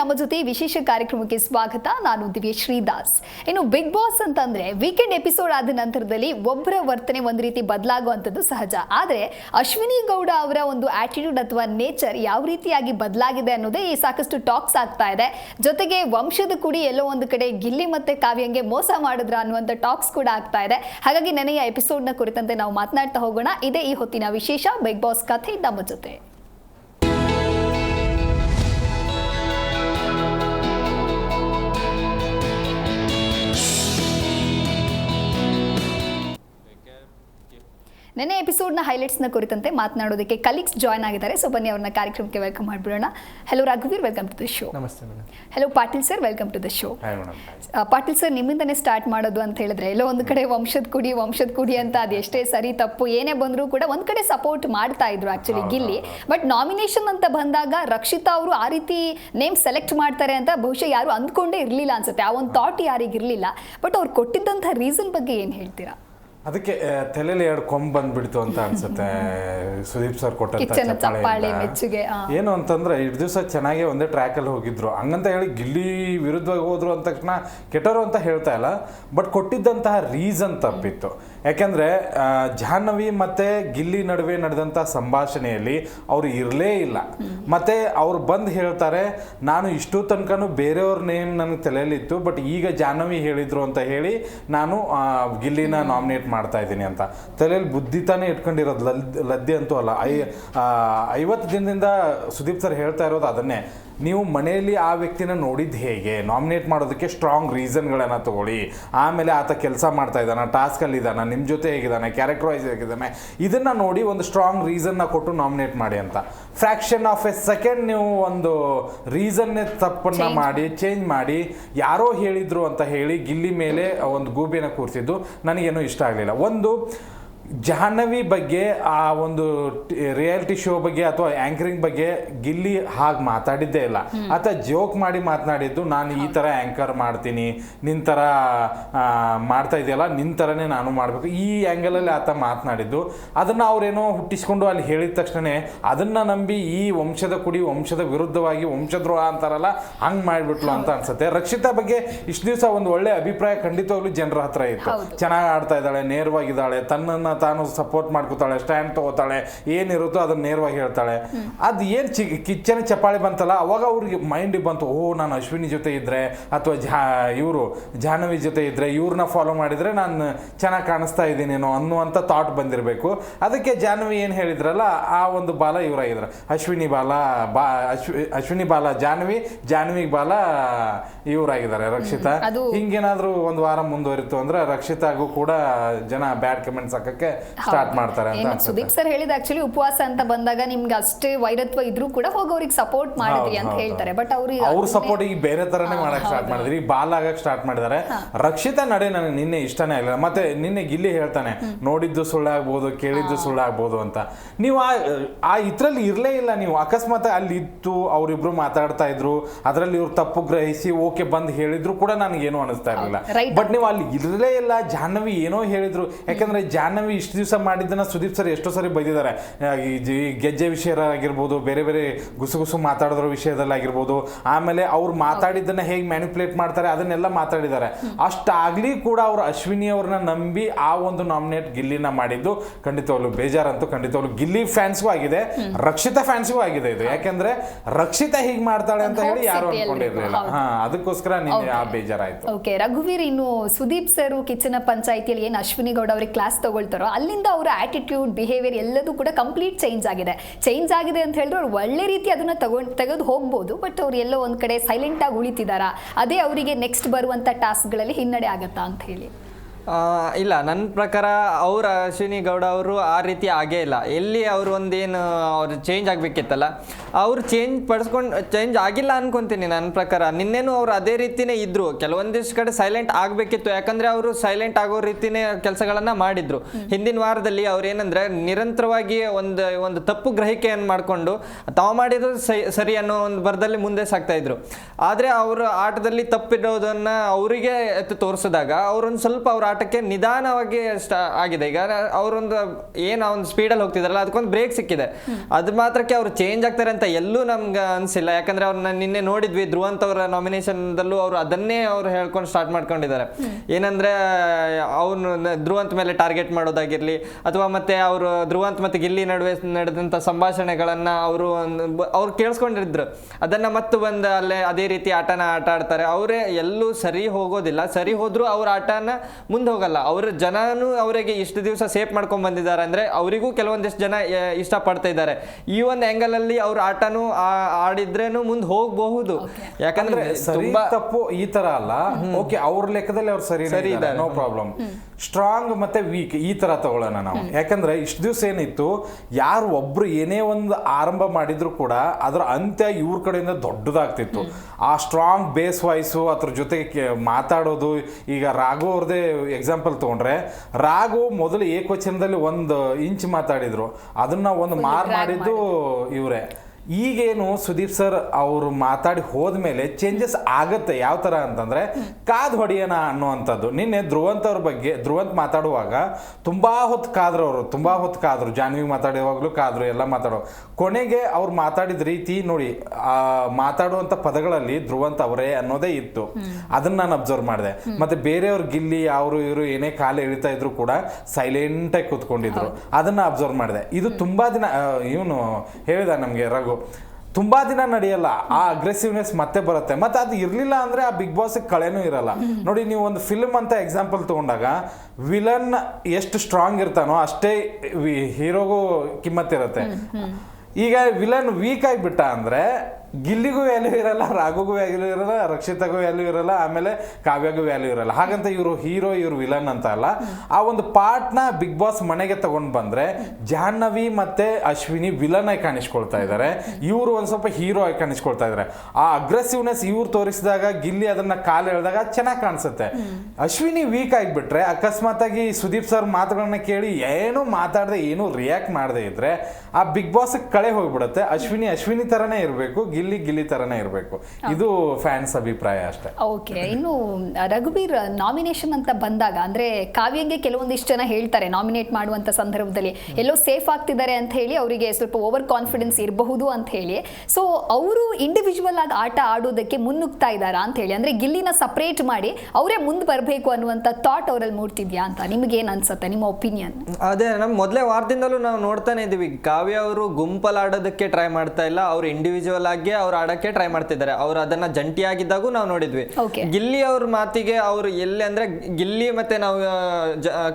ನಮ್ಮ ಜೊತೆ ವಿಶೇಷ ಕಾರ್ಯಕ್ರಮಕ್ಕೆ ಸ್ವಾಗತ. ನಾನು ದಿವ್ಯ ಶ್ರೀದಾಸ್. ಇನ್ನು ಬಿಗ್ ಬಾಸ್ ಅಂತಂದ್ರೆ ವೀಕೆಂಡ್ ಎಪಿಸೋಡ್ ಆದ ನಂತರದಲ್ಲಿ ಒಬ್ಬರ ವರ್ತನೆ ಒಂದು ರೀತಿ ಬದಲಾಗುವಂಥದ್ದು ಸಹಜ. ಆದರೆ ಅಶ್ವಿನಿ ಗೌಡ ಅವರ ಒಂದು ಆಟಿಟ್ಯೂಡ್ ಅಥವಾ ನೇಚರ್ ಯಾವ ರೀತಿಯಾಗಿ ಬದಲಾಗಿದೆ ಅನ್ನೋದೇ ಈ ಸಾಕಷ್ಟು ಟಾಕ್ಸ್ ಆಗ್ತಾ ಇದೆ. ಜೊತೆಗೆ ವಂಶದ ಕುಡಿ ಎಲ್ಲೋ ಒಂದು ಕಡೆ ಗಿಲ್ಲಿ ಮತ್ತೆ ಕಾವ್ಯಂಗೆ ಮೋಸ ಮಾಡಿದ್ರ ಅನ್ನುವಂಥ ಟಾಕ್ಸ್ ಕೂಡ ಆಗ್ತಾ ಇದೆ. ಹಾಗಾಗಿ ನೆನೆಯ ಎಪಿಸೋಡ್ನ ಕುರಿತಂತೆ ನಾವು ಮಾತನಾಡ್ತಾ ಹೋಗೋಣ. ಇದೇ ಈ ಹೊತ್ತಿನ ವಿಶೇಷ ಬಿಗ್ ಬಾಸ್ ಕಥೆ ನಮ್ಮ ಜೊತೆ. ನೆನೆ ಎಪಿಸೋಡ್ನ ಹೈಲೈಟ್ಸ್ನ ಕುರಿತಂತೆ ಮಾತನಾಡೋದಕ್ಕೆ ಕಲೀಗ್ಸ್ ಜಾಯ್ನ್ ಆಗಿದ್ದಾರೆ. ಸೊ ಬನ್ನಿ ಅವ್ರನ್ನ ಕಾರ್ಯಕ್ರಮಕ್ಕೆ ವೆಲ್ಕಮ್ ಮಾಡಿಬಿಡೋಣ. ಹಲೋ ರಘುವೀರ್ ವೆಲ್ಕಮ್ ಟು ದ ಶೋ ನಮಸ್ತೆ hello Patil sir welcome to the show Patil sir ನಿಮ್ಮಿಂದನೇ start ಮಾಡೋದು ಅಂತ ಹೇಳಿದ್ರೆ ಎಲ್ಲೋ ಒಂದು ಕಡೆ ವಂಶದ ಕುಡಿ ವಂಶದ ಕುಡಿ ಅಂತ ಅದು ಎಷ್ಟೇ ಸರಿ ತಪ್ಪು ಏನೇ ಬಂದರೂ ಕೂಡ ಒಂದು ಕಡೆ ಸಪೋರ್ಟ್ ಮಾಡ್ತಾ ಇದ್ರು ಆ್ಯಕ್ಚುಲಿ ಗಿಲ್ಲಿ. ಬಟ್ ನಾಮಿನೇಷನ್ ಅಂತ ಬಂದಾಗ ರಕ್ಷಿತಾ ಅವರು ಆ ರೀತಿ ನೇಮ್ ಸೆಲೆಕ್ಟ್ ಮಾಡ್ತಾರೆ ಅಂತ ಬಹುಶಃ ಯಾರು ಅಂದ್ಕೊಂಡೇ ಇರಲಿಲ್ಲ ಅನ್ಸುತ್ತೆ. ಆ ಒಂದು ಥಾಟ್ ಯಾರಿಗಿರಲಿಲ್ಲ. ಬಟ್ ಅವ್ರು ಕೊಟ್ಟಿದ್ದಂಥ ರೀಸನ್ ಬಗ್ಗೆ ಏನು ಹೇಳ್ತೀರಾ? ಅದಕ್ಕೆ ತಲೆಯಲ್ಲಿ ಎರಡು ಕೊಂಬ್ ಬಂದ್ಬಿಡ್ತು ಅಂತ ಅನ್ಸುತ್ತೆ. ಸುದೀಪ್ ಸರ್. ಮೆಚ್ಚುಗೆ ಏನು ಅಂತಂದ್ರೆ ಇಷ್ಟು ದಿವಸ ಚೆನ್ನಾಗಿ ಒಂದೇ ಟ್ರ್ಯಾಕ್ ಅಲ್ಲಿ ಹೋಗಿದ್ರು. ಹಂಗಂತ ಹೇಳಿ ಗಿಲ್ಲಿ ವಿರುದ್ಧವಾಗಿ ಹೋದ್ರು ಅಂದ ತಕ್ಷಣ ಕೆಟ್ಟರು ಅಂತ ಹೇಳ್ತಾ ಇಲ್ಲ. ಬಟ್ ಕೊಟ್ಟಿದ್ದಂತಹ ರೀಸನ್ ತಪ್ಪಿತ್ತು. ಯಾಕೆಂದ್ರೆ ಜಾಹ್ನವಿ ಮತ್ತೆ ಗಿಲ್ಲಿ ನಡುವೆ ನಡೆದಂಥ ಸಂಭಾಷಣೆಯಲ್ಲಿ ಅವರು ಇರಲೇ ಇಲ್ಲ. ಮತ್ತೆ ಅವ್ರು ಬಂದು ಹೇಳ್ತಾರೆ, ನಾನು ಇಷ್ಟು ತನಕನೂ ಬೇರೆಯವ್ರ ನೇಮ್ ನನಗೆ ತಲೆಯಲ್ಲಿತ್ತು, ಬಟ್ ಈಗ ಜಾಹ್ನವಿ ಹೇಳಿದ್ರು ಅಂತ ಹೇಳಿ ನಾನು ಗಿಲ್ಲಿನ ನಾಮಿನೇಟ್ ಮಾಡ್ತಾ ಇದ್ದೀನಿ ಅಂತ. ತಲೆಯಲ್ಲಿ ಬುದ್ಧಿ ತಾನೇ ಇಟ್ಕೊಂಡಿರೋದು ಲದ್, ಲದ್ದೆ ಅಂತೂ ಅಲ್ಲ. ಐ ಐವತ್ತು ದಿನದಿಂದ ಸುದೀಪ್ ಸರ್ ಹೇಳ್ತಾ ಇರೋದು ಅದನ್ನೇ. ನೀವು ಮನೆಯಲ್ಲಿ ಆ ವ್ಯಕ್ತಿನ ನೋಡಿದ್ದು ಹೇಗೆ? ನಾಮಿನೇಟ್ ಮಾಡೋದಕ್ಕೆ ಸ್ಟ್ರಾಂಗ್ ರೀಸನ್ಗಳನ್ನು ತಗೊಳ್ಳಿ. ಆಮೇಲೆ ಆತ ಕೆಲಸ ಮಾಡ್ತಾ ಇದ್ದಾನೆ ಟಾಸ್ಕಲ್ಲಿದ್ದಾನೆ ನಿಮ್ಮ ಜೊತೆ ಹೇಗಿದ್ದಾನೆ ಕ್ಯಾರೆಕ್ಟರ್ ವೈಸ್ ಹೇಗಿದ್ದಾನೆ ಇದನ್ನು ನೋಡಿ ಒಂದು ಸ್ಟ್ರಾಂಗ್ ರೀಸನ್ನ ಕೊಟ್ಟು ನಾಮಿನೇಟ್ ಮಾಡಿ ಅಂತ. ಫ್ರ್ಯಾಕ್ಷನ್ ಆಫ್ ಎ ಸೆಕೆಂಡ್ ನೀವು ಒಂದು ರೀಸನ್ನೇ ತಪ್ಪನ್ನು ಮಾಡಿ ಚೇಂಜ್ ಮಾಡಿ ಯಾರೋ ಹೇಳಿದ್ರು ಅಂತ ಹೇಳಿ ಗಿಲ್ಲಿ ಮೇಲೆ ಒಂದು ಗೂಬೆನ ಕೂರಿಸಿದ್ದು ನನಗೇನು ಇಷ್ಟ ಆಗಲಿಲ್ಲ. ಒಂದು ಜಾಹ್ನವಿ ಬಗ್ಗೆ ಆ ಒಂದು ರಿಯಾಲಿಟಿ ಶೋ ಬಗ್ಗೆ ಅಥವಾ ಆಂಕರಿಂಗ್ ಬಗ್ಗೆ ಗಿಲ್ಲಿ ಹಾಗೆ ಮಾತಾಡಿದ್ದೇ ಇಲ್ಲ. ಆತ ಜೋಕ್ ಮಾಡಿ ಮಾತನಾಡಿದ್ದು ನಾನು ಈ ಥರ ಆ್ಯಂಕರ್ ಮಾಡ್ತೀನಿ ನಿನ್ನ ಥರ ಆ, ಮಾಡ್ತಾ ಇದೆಯಲ್ಲ ನಿನ್ನ ಥರನೇ ನಾನು ಮಾಡಬೇಕು. ಈ ಆ್ಯಂಗಲಲ್ಲಿ ಆತ ಮಾತನಾಡಿದ್ದು. ಅದನ್ನು ಅವರೇನೋ ಹುಟ್ಟಿಸ್ಕೊಂಡು ಅಲ್ಲಿ ಹೇಳಿದ ತಕ್ಷಣ ಅದನ್ನು ನಂಬಿ ಈ ವಂಶದ ಕುಡಿ ವಂಶದ ವಿರುದ್ಧವಾಗಿ ವಂಶದ್ರೋಹ ಅಂತಾರಲ್ಲ ಹಂಗೆ ಮಾಡಿಬಿಟ್ಲು ಅಂತ ಅನ್ಸುತ್ತೆ. ರಕ್ಷಿತಾ ಬಗ್ಗೆ ಇಷ್ಟು ದಿವಸ ಒಂದು ಒಳ್ಳೆ ಅಭಿಪ್ರಾಯ ಖಂಡಿತವಾಗ್ಲೂ ಜನರ ಹತ್ರ ಇತ್ತು. ಚೆನ್ನಾಗಿ ಆಡ್ತಾ ಇದ್ದಾಳೆ ನೇರವಾಗಿದ್ದಾಳೆ ತನ್ನನ್ನು ತಾನು ಸಪೋರ್ಟ್ ಮಾಡ್ಕೋತಾಳೆ ಸ್ಟ್ಯಾಂಡ್ ತಗೋತಾಳೆ ಏನಿರುತ್ತೋ ಅದನ್ನ ನೇರವಾಗಿ ಹೇಳ್ತಾಳೆ. ಅದು ಏನು ಚಿ ಕಿಚ್ಚನ ಚಪ್ಪಾಳಿ ಬಂತಲ್ಲ ಅವಾಗ ಅವ್ರಿಗೆ ಮೈಂಡಿಗೆ ಬಂತು ಓ ನಾನು ಅಶ್ವಿನಿ ಜೊತೆ ಇದ್ದರೆ ಅಥವಾ ಜಾ ಇವರು ಜಾಹ್ನವಿ ಜೊತೆ ಇದ್ದರೆ ಇವ್ರನ್ನ ಫಾಲೋ ಮಾಡಿದರೆ ನಾನು ಚೆನ್ನಾಗಿ ಕಾಣಿಸ್ತಾ ಇದ್ದೀನೇನೋ ಅನ್ನುವಂಥ ಥಾಟ್ ಬಂದಿರಬೇಕು. ಅದಕ್ಕೆ ಜಾಹ್ನವಿ ಏನು ಹೇಳಿದ್ರಲ್ಲ ಆ ಒಂದು ಬಾಲ ಇವರಾಗಿದ್ರು ಅಶ್ವಿನಿ ಬಾಲ ಬಾ ಅಶ್ವಿ ಅಶ್ವಿನಿ ಬಾಲ ಜಾಹ್ನವಿ ಜಾಹ್ನವಿ ಬಾಲ ಇವರಾಗಿದ್ದಾರೆ ರಕ್ಷಿತಾ. ಹಿಂಗೇನಾದರೂ ಹಿಂಗೇನಾದ್ರೂ ಒಂದು ವಾರ ಮುಂದುವರಿತು ಅಂದ್ರೆ ರಕ್ಷಿತಾಗೂ ಕೂಡ ಜನ ಬ್ಯಾಡ್ ಕಮೆಂಟ್ಸ್ ಹಾಕಕ್ಕೆ ಸ್ಟಾರ್ಟ್ ಮಾಡ್ತಾರೆ ಅಂತ ಸುದೀಪ್ ಸರ್ ಹೇಳಿದ ಆಕ್ಚುಲಿ ಉಪವಾಸ ಅಂತ ಬಂದಾಗ ನಿಮ್ಗೆ ಅಷ್ಟೇ ವೈರತ್ವ ಇದ್ರೂ ಕೂಡ ಹೋಗಿ ಅವ್ರಿಗೆ ಸಪೋರ್ಟ್ ಮಾಡಿದ್ರಿ ಅಂತ ಹೇಳ್ತಾರೆ. ಬಟ್ ಅವ್ರಿಗೆ ಅವ್ರ ಸಪೋರ್ಟ್ ಈಗ ಬೇರೆ ತರನೇ ಮಾಡಕ್ ಸ್ಟಾರ್ಟ್ ಮಾಡಿದ್ರಿ ಬಾಲ್ ಆಗಕ್ ಸ್ಟಾರ್ಟ್ ಮಾಡಿದ್ದಾರೆ. ರಕ್ಷಿತಾ ನಡೆ ನನಗೆ ನಿನ್ನೆ ಇಷ್ಟನೇ ಆಗಿಲ್ಲ. ಮತ್ತೆ ನಿನ್ನೆ ಗಿಲ್ಲಿ ಹೇಳ್ತಾನೆ ನೋಡಿದ್ದು ಸುಳ್ಳಾಗ್ಬೋದು ಕೇಳಿದ್ದು ಸುಳ್ಳಾಗ್ಬೋದು ಅಂತ. ನೀವು ಆ ಆ ಇದ್ರಲ್ಲಿ ಇರ್ಲೇ ಇಲ್ಲ ನೀವು. ಅಕಸ್ಮಾತ್ ಅಲ್ಲಿ ಇತ್ತು ಅವರಿಬ್ರು ಮಾತಾಡ್ತಾ ಇದ್ರು ಅದರಲ್ಲಿ ಇವ್ರು ತಪ್ಪು ಗ್ರಹಿಸಿ ಓಕೆ ಬಂದು ಹೇಳಿದ್ರು ಕೂಡ ನನಗೇನು ಅನಿಸ್ತಾ ಇರಲಿಲ್ಲ. ಬಟ್ ನೀವು ಅಲ್ಲಿ ಇರಲೇ ಇಲ್ಲ. ಜಾಹ್ನವಿ ಏನೋ ಹೇಳಿದ್ರು. ಯಾಕಂದ್ರೆ ಜಾಹ್ನವಿ ಇಷ್ಟು ದಿವಸ ಮಾಡಿದ್ದನ್ನು ಸುದೀಪ್ ಸರ್ ಎಷ್ಟೋ ಸರಿ ಬೈದಿದ್ದಾರೆ. ಈ ಗೆಜ್ಜೆ ವಿಷಯ ಆಗಿರ್ಬೋದು ಬೇರೆ ಬೇರೆ ಗುಸುಗುಸು ಮಾತಾಡೋದ್ರ ವಿಷಯದಲ್ಲಿ ಆಗಿರ್ಬೋದು ಆಮೇಲೆ ಅವ್ರು ಮಾತಾಡಿದ್ದನ್ನು ಹೇಗೆ ಮ್ಯಾನಿಪುಲೇಟ್ ಮಾಡ್ತಾರೆ ಅದನ್ನೆಲ್ಲ ಮಾತಾಡಿದ್ದಾರೆ. ಅಷ್ಟಾಗಲಿ ಕೂಡ ಅವರು ಅಶ್ವಿನಿ ಅವ್ರನ್ನ ನಂಬಿ ಆ ಒಂದು ನಾಮಿನೇಟ್ ಗಿಲ್ಲಿನ ಮಾಡಿದ್ದು ಖಂಡಿತವಾಗ್ಲು ಬೇಜಾರಂತೂ ಖಂಡಿತವಾಗ್ಲು ಗಿಲ್ಲಿ ಫ್ಯಾನ್ಸ್ಗೂ ಆಗಿದೆ ರಕ್ಷಿತಾ ಫ್ಯಾನ್ಸ್ಗೂ ಆಗಿದೆ ಇದು. ಯಾಕೆಂದ್ರೆ ರಕ್ಷಿತಾ ಹೀಗೆ ಮಾಡ್ತಾಳೆ ಅಂತ ಹೇಳಿ ಯಾರು ಅನ್ಕೊಂಡಿರ್ಲಿಲ್ಲ. ಹಾ ಅದಕ್ಕೋಸ್ಕರ ನಿನ್ನೆ ಆ ಬೇಜಾರಾಯ್ತು. ಓಕೆ ರಘುವೀರ್ ಇನ್ನು ಸುದೀಪ್ ಸರ್ ಕಿಚ್ಚನ ಪಂಚಾಯತಿಯಲ್ಲಿ ಏನು ಅಶ್ವಿನಿ ಗೌಡ ಅವ್ರಿಗೆ ಕ್ಲಾಸ್ ತಗೊಳ್ತಾರೋ ಅಲ್ಲಿಂದ ಅವರ ಆಟಿಟ್ಯೂಡ್ ಬಿಹೇವಿಯರ್ ಎಲ್ಲದೂ ಕೂಡ ಕಂಪ್ಲೀಟ್ ಚೇಂಜ್ ಆಗಿದೆ. ಚೇಂಜ್ ಆಗಿದೆ ಅಂತ ಹೇಳಿದ್ರೆ ಅವ್ರು ಒಳ್ಳೆ ರೀತಿ ಅದನ್ನ ತಗೊಂಡು ತೆಗೆದು ಹೋಗ್ಬೋದು ಬಟ್ ಅವ್ರು ಎಲ್ಲೋ ಒಂದು ಕಡೆ ಸೈಲೆಂಟ್ ಆಗಿ ಉಳಿತಿದಾರಾ? ಅದೇ ಅವರಿಗೆ ನೆಕ್ಸ್ಟ್ ಬರುವಂತ ಟಾಸ್ಕ್ಗಳಲ್ಲಿ ಹಿನ್ನಡೆ ಆಗತ್ತಾ ಅಂತ ಹೇಳಿ. ಇಲ್ಲ ನನ್ನ ಪ್ರಕಾರ ಅವ್ರ ಅಶ್ವಿನಿ ಗೌಡ ಅವರು ಆ ರೀತಿ ಆಗೇ ಇಲ್ಲ. ಎಲ್ಲಿ ಅವರು ಒಂದೇನು ಅವ್ರು ಚೇಂಜ್ ಆಗಬೇಕಿತ್ತಲ್ಲ, ಅವ್ರು ಚೇಂಜ್ ಪಡಿಸ್ಕೊಂಡು ಚೇಂಜ್ ಆಗಿಲ್ಲ ಅನ್ಕೊಂತೀನಿ ನನ್ನ ಪ್ರಕಾರ. ನಿನ್ನೇನು ಅವ್ರು ಅದೇ ರೀತಿನೇ ಇದ್ರು. ಕೆಲವೊಂದಿಷ್ಟು ಕಡೆ ಸೈಲೆಂಟ್ ಆಗಬೇಕಿತ್ತು. ಯಾಕಂದ್ರೆ ಅವರು ಸೈಲೆಂಟ್ ಆಗೋ ರೀತಿನೇ ಕೆಲಸಗಳನ್ನು ಮಾಡಿದ್ರು. ಹಿಂದಿನ ವಾರದಲ್ಲಿ ಅವ್ರು ಏನಂದ್ರೆ, ನಿರಂತರವಾಗಿ ಒಂದು ಒಂದು ತಪ್ಪು ಗ್ರಹಿಕೆಯನ್ನು ಮಾಡಿಕೊಂಡು ತಾವು ಮಾಡಿದ್ರು ಸರಿ ಅನ್ನೋ ಒಂದು ಬರದಲ್ಲಿ ಮುಂದೆ ಸಾಗ್ತಾ ಇದ್ರು. ಆದ್ರೆ ಅವರು ಆಟದಲ್ಲಿ ತಪ್ಪಿರೋದನ್ನು ಅವರಿಗೆ ಎತ್ತು ತೋರಿಸಿದಾಗ, ಅವರೊಂದು ಸ್ವಲ್ಪ ಅವ್ರ ಆಟಕ್ಕೆ ನಿಧಾನವಾಗಿ ಆಗಿದೆ. ಈಗ ಅವರೊಂದು ಏನು ಒಂದು ಸ್ಪೀಡಲ್ಲಿ ಹೋಗ್ತಿದ್ರಲ್ಲ, ಅದಕ್ಕೊಂದು ಬ್ರೇಕ್ ಸಿಕ್ಕಿದೆ. ಅದು ಮಾತ್ರಕ್ಕೆ ಅವ್ರು ಚೇಂಜ್ ಆಗ್ತಾರೆ ಅಂತ ಎಲ್ಲೂ ನಮ್ಗೆ ಅನ್ಸಿಲ್ಲ. ಯಾಕಂದ್ರೆ ಅವ್ರನ್ನ ನಿನ್ನೆ ನೋಡಿದ್ವಿ, ಧ್ರುವಂತ್ ಅವರ ನಾಮಿನೇಷನ್ದಲ್ಲೂ ಅವರು ಅದನ್ನೇ ಅವ್ರು ಹೇಳ್ಕೊಂಡು ಸ್ಟಾರ್ಟ್ ಮಾಡ್ಕೊಂಡಿದ್ದಾರೆ. ಏನಂದ್ರೆ, ಅವನು ಧ್ರುವಂತ್ ಮೇಲೆ ಟಾರ್ಗೆಟ್ ಮಾಡೋದಾಗಿರ್ಲಿ, ಅಥವಾ ಮತ್ತೆ ಅವರು ಧ್ರುವಂತ್ ಮತ್ತೆ ಗಿಲ್ಲಿ ನಡುವೆ ನಡೆದಂಥ ಸಂಭಾಷಣೆಗಳನ್ನ ಅವರು ಅವ್ರು ಕೇಳಿಸ್ಕೊಂಡಿದ್ರು. ಅದನ್ನ ಮತ್ತು ಬಂದು ಅಲ್ಲೇ ಅದೇ ರೀತಿ ಆಟನ ಆಟ ಆಡ್ತಾರೆ. ಅವರೇ ಎಲ್ಲೂ ಸರಿ ಹೋಗೋದಿಲ್ಲ. ಸರಿ ಹೋದ್ರು ಅವ್ರ ಆಟನ ಮುಂದೆ ಹೋಗಲ್ಲ ಅವ್ರ ಜನನು ಅವರಿಗೆ ಇಷ್ಟು ದಿವಸ ಸೇಫ್ ಮಾಡ್ಕೊಂಡ್ ಬಂದಿದ್ದಾರೆ ಅಂದ್ರೆ ಅವರಿಗೂ ಕೆಲವೊಂದಿಷ್ಟು ಜನ ಇಷ್ಟ ಇಷ್ಟಪಡ್ತಾ ಇದ್ದಾರೆ. ಈ ಒಂದು ಆಂಗಲ್ ಅಲ್ಲಿ ಅವ್ರ ಆಟನು ಆ- ಆಡಿದ್ರೇನು ಮುಂದೆ ಹೋಗಬಹುದು. ಯಾಕಂದ್ರೆ ಸರಿ ತುಂಬಾ ತಪ್ಪು ಈ ತರ ಅಲ್ಲ. ಓಕೆ ಅವ್ರ ಲೆಕ್ಕದಲ್ಲಿ ಅವ್ರು ಸರಿ ಸರಿ. ನೋ ಪ್ರಾಬ್ಲಮ್ ಸ್ಟ್ರಾಂಗ್ ಮತ್ತೆ ವೀಕ್ ಈ ತರ ತಗೊಳ್ಳೋಣ ನಾವು. ಯಾಕಂದ್ರೆ ಇಷ್ಟು ದಿವಸ ಏನಿತ್ತು ಯಾರು ಒಬ್ರು ಏನೇ ಒಂದು ಆರಂಭ ಮಾಡಿದ್ರು ಕೂಡ ಅದರ ಅಂತ್ಯ ಇವ್ರ ಕಡೆಯಿಂದ ದೊಡ್ಡದಾಗ್ತಿತ್ತು. ಆ ಸ್ಟ್ರಾಂಗ್ ಬೇಸ್ ವಾಯ್ಸು ಅದ್ರ ಜೊತೆಗೆ ಕೆ- ಮಾತಾಡೋದು ಈಗ ರಾಘು ಅವ್ರದೇ ಎಕ್ಸಾಂಪಲ್ ತಗೊಂಡ್ರೆ ರಾಘು ಮೊದಲು ಏಕವಚನದಲ್ಲಿ ಒಂದು ಇಂಚ್ ಮಾತಾಡಿದ್ರು. ಅದನ್ನ ಒಂದು ಮಾರ್ ಮಾಡಿದ್ದು. ಇವರೇ. ಈಗೇನು ಸುದೀಪ್ ಸರ್ ಅವರು ಮಾತಾಡಿ ಹೋದ್ಮೇಲೆ ಚೇಂಜಸ್ ಆಗತ್ತೆ ಯಾವ ತರ ಅಂತಂದ್ರೆ ಕಾದ್ ಹೊಡೆಯೋಣ ಅನ್ನುವಂಥದ್ದು. ನಿನ್ನೆ ಧ್ರುವಂತ್ ಅವ್ರ ಬಗ್ಗೆ ಧ್ರುವಂತ್ ಮಾತಾಡುವಾಗ ತುಂಬಾ ಹೊತ್ತು ಕಾದ್ರು ಅವರು ತುಂಬಾ ಹೊತ್ತು ಕಾದ್ರು. ಜಾನ್ವಿ ಮಾತಾಡುವಾಗಲೂ ಕಾದ್ರು ಎಲ್ಲ ಮಾತಾಡೋ. ಕೊನೆಗೆ ಅವ್ರು ಮಾತಾಡಿದ ರೀತಿ ನೋಡಿ ಆ ಮಾತಾಡುವಂತ ಪದಗಳಲ್ಲಿ ಧ್ರುವಂತ್ ಅವರೇ ಅನ್ನೋದೇ ಇತ್ತು. ಅದನ್ನ ನಾನು ಅಬ್ಸರ್ವ್ ಮಾಡಿದೆ. ಮತ್ತೆ ಬೇರೆಯವ್ರ ಗಿಲ್ಲಿ ಅವರು ಇವರು ಏನೇ ಕಾಲ ಎಳಿತಾ ಇದ್ರು ಕೂಡ ಸೈಲೆಂಟ್ ಆಗಿ ಕೂತ್ಕೊಂಡಿದ್ರು. ಅದನ್ನ ಅಬ್ಸರ್ವ್ ಮಾಡಿದೆ. ಇದು ತುಂಬಾ ದಿನ ಇವನು ಹೇಳಿದ ನಮ್ಗೆ ರಘು. ತುಂಬಾ ದಿನ ನಡೆಯಲ್ಲ, ಆ ಅಗ್ರೆಸಿವ್ನೆಸ್ ಮತ್ತೆ ಬರುತ್ತೆ. ಮತ್ತೆ ಅದು ಇರ್ಲಿಲ್ಲ ಅಂದ್ರೆ ಆ ಬಿಗ್ ಬಾಸ್ ಕಳೆನೂ ಇರಲ್ಲ. ನೋಡಿ, ನೀವು ಒಂದು ಫಿಲ್ಮ್ ಅಂತ ಎಕ್ಸಾಂಪಲ್ ತಗೊಂಡಾಗ ವಿಲನ್ ಎಷ್ಟು ಸ್ಟ್ರಾಂಗ್ ಇರ್ತಾನೋ ಅಷ್ಟೇ ಹೀರೋಗೂ ಕಿಮ್ಮತ್ತಿರುತ್ತೆ ಈಗ ವಿಲನ್ ವೀಕ್ ಆಗಿಬಿಟ್ಟ ಅಂದ್ರೆ ಗಿಲ್ಲಿಗೂ ವ್ಯಾಲ್ಯೂ ಇರಲ್ಲ ರಾಘುಗೂ ವ್ಯಾಲ್ಯೂ ಇರಲ್ಲ, ರಕ್ಷಿತಗೂ ವ್ಯಾಲ್ಯೂ ಇರಲ್ಲ, ಆಮೇಲೆ ಕಾವ್ಯಗೂ ವ್ಯಾಲ್ಯೂ ಇರಲ್ಲ. ಹಾಗಂತ ಇವರು ಹೀರೋ ಇವರು ವಿಲನ್ ಅಂತ ಅಲ್ಲ. ಆ ಒಂದು ಪಾರ್ಟ್ನ ಬಿಗ್ ಬಾಸ್ ಮನೆಗೆ ತಗೊಂಡು ಬಂದ್ರೆ ಜಾಹ್ನವಿ ಮತ್ತೆ ಅಶ್ವಿನಿ ವಿಲನ್ ಆಗಿ ಕಾಣಿಸ್ಕೊಳ್ತಾ ಇದ್ದಾರೆ ಇವರು ಒಂದು ಸ್ವಲ್ಪ ಹೀರೋ ಆಗಿ ಕಾಣಿಸ್ಕೊಳ್ತಾ ಇದ್ದಾರೆ ಆ ಅಗ್ರೆಸಿವ್ನೆಸ್ ಇವ್ರು ತೋರಿಸಿದಾಗ, ಗಿಲ್ಲಿ ಅದನ್ನ ಕಾಲು ಎಳೆದಾಗ ಚೆನ್ನಾಗಿ ಕಾಣಿಸುತ್ತೆ. ಅಶ್ವಿನಿ ವೀಕ್ ಆಗಿಬಿಟ್ರೆ ಅಕಸ್ಮಾತ್ ಆಗಿ ಸುದೀಪ್ ಸರ್ ಮಾತುಗಳನ್ನ ಕೇಳಿ ಏನೂ ಮಾತಾಡದೆ, ಏನೂ ರಿಯಾಕ್ಟ್ ಮಾಡದೆ ಇದ್ರೆ, ಆ ಬಿಗ್ ಬಾಸ್ ಕಳೆ ಹೋಗ್ಬಿಡುತ್ತೆ. ಅಶ್ವಿನಿ ಅಶ್ವಿನಿ ತರನೇ ಇರಬೇಕು ಗಿಲ್ಲಿ ಗಿಲ್ಲಿ ತರನೇ ಇರಬೇಕು. ಇದು ಫ್ಯಾನ್ಸ್ ಅಭಿಪ್ರಾಯ ಅಷ್ಟೇ. ಓಕೆ ಇನ್ನು ರಘುಬೀರ್ ನಾಮಿನೇಷನ್ ಅಂತ ಬಂದಾಗ ಅಂದ್ರೆ ಕಾವ್ಯಂಗೆ ಕೆಲವೊಂದಿಷ್ಟು ಜನ ಹೇಳ್ತಾರೆ ನಾಮಿನೇಟ್ ಮಾಡುವಂತ ಸಂದರ್ಭದಲ್ಲಿ. ಎಲ್ಲೋ ಸೇಫ್ ಆಗ್ತಿದ್ದಾರೆ ಅಂತ ಹೇಳಿ ಅವರಿಗೆ ಸ್ವಲ್ಪ ಓವರ್ ಕಾನ್ಫಿಡೆನ್ಸ್ ಇರಬಹುದು ಅಂತ ಹೇಳಿ. ಸೊ ಅವರು ಇಂಡಿವಿಜುವಲ್ ಆಗಿ ಆಟ ಆಡೋದಕ್ಕೆ ಮುನ್ನುಗ್ತಾ ಇದ್ದಾರಾ ಅಂತ ಹೇಳಿ ಅಂದ್ರೆ ಗಿಲ್ಲಿನ ಸಪರೇಟ್ ಮಾಡಿ ಅವರೇ ಮುಂದೆ ಬರಬೇಕು ಅನ್ನುವಂತ ಥಾಟ್ ಅವರಲ್ಲಿ ಮೂಡ್ತಿದ್ಯಾ ಅಂತ? ನಿಮ್ಗೆ ಏನ್ ಅನ್ಸುತ್ತೆ? ನಿಮ್ಮ ಒಪಿನಿಯನ್ ಅದೇ ನಮ್ಮ ಮೊದಲೇ ವಾರದಿಂದಲೂ ನಾವು ನೋಡ್ತಾನೆ ಇದೀವಿ. ಕಾವ್ಯ ಅವರು ಗುಂಪಲ್ಲಿ ಆಡೋದಕ್ಕೆ ಟ್ರೈ ಮಾಡ್ತಾ ಇಲ್ಲ. ಅವ್ರು ಇಂಡಿವಿಜುವಲ್ ಆಗಿ ಅವ್ರು ಆಡಕ್ಕೆ ಟ್ರೈ ಮಾಡ್ತಿದ್ದಾರೆ. ಅವ್ರು ಅದನ್ನ ಜಂಟಿಯಾಗಿದ್ದಾಗೂ ನಾವು ನೋಡಿದ್ವಿ. ಗಿಲ್ಲಿ ಅವ್ರ ಮಾತಿಗೆ ಅವ್ರು ಎಲ್ಲಿ ಅಂದ್ರೆ ಗಿಲ್ಲಿ ಮತ್ತೆ ನಾವು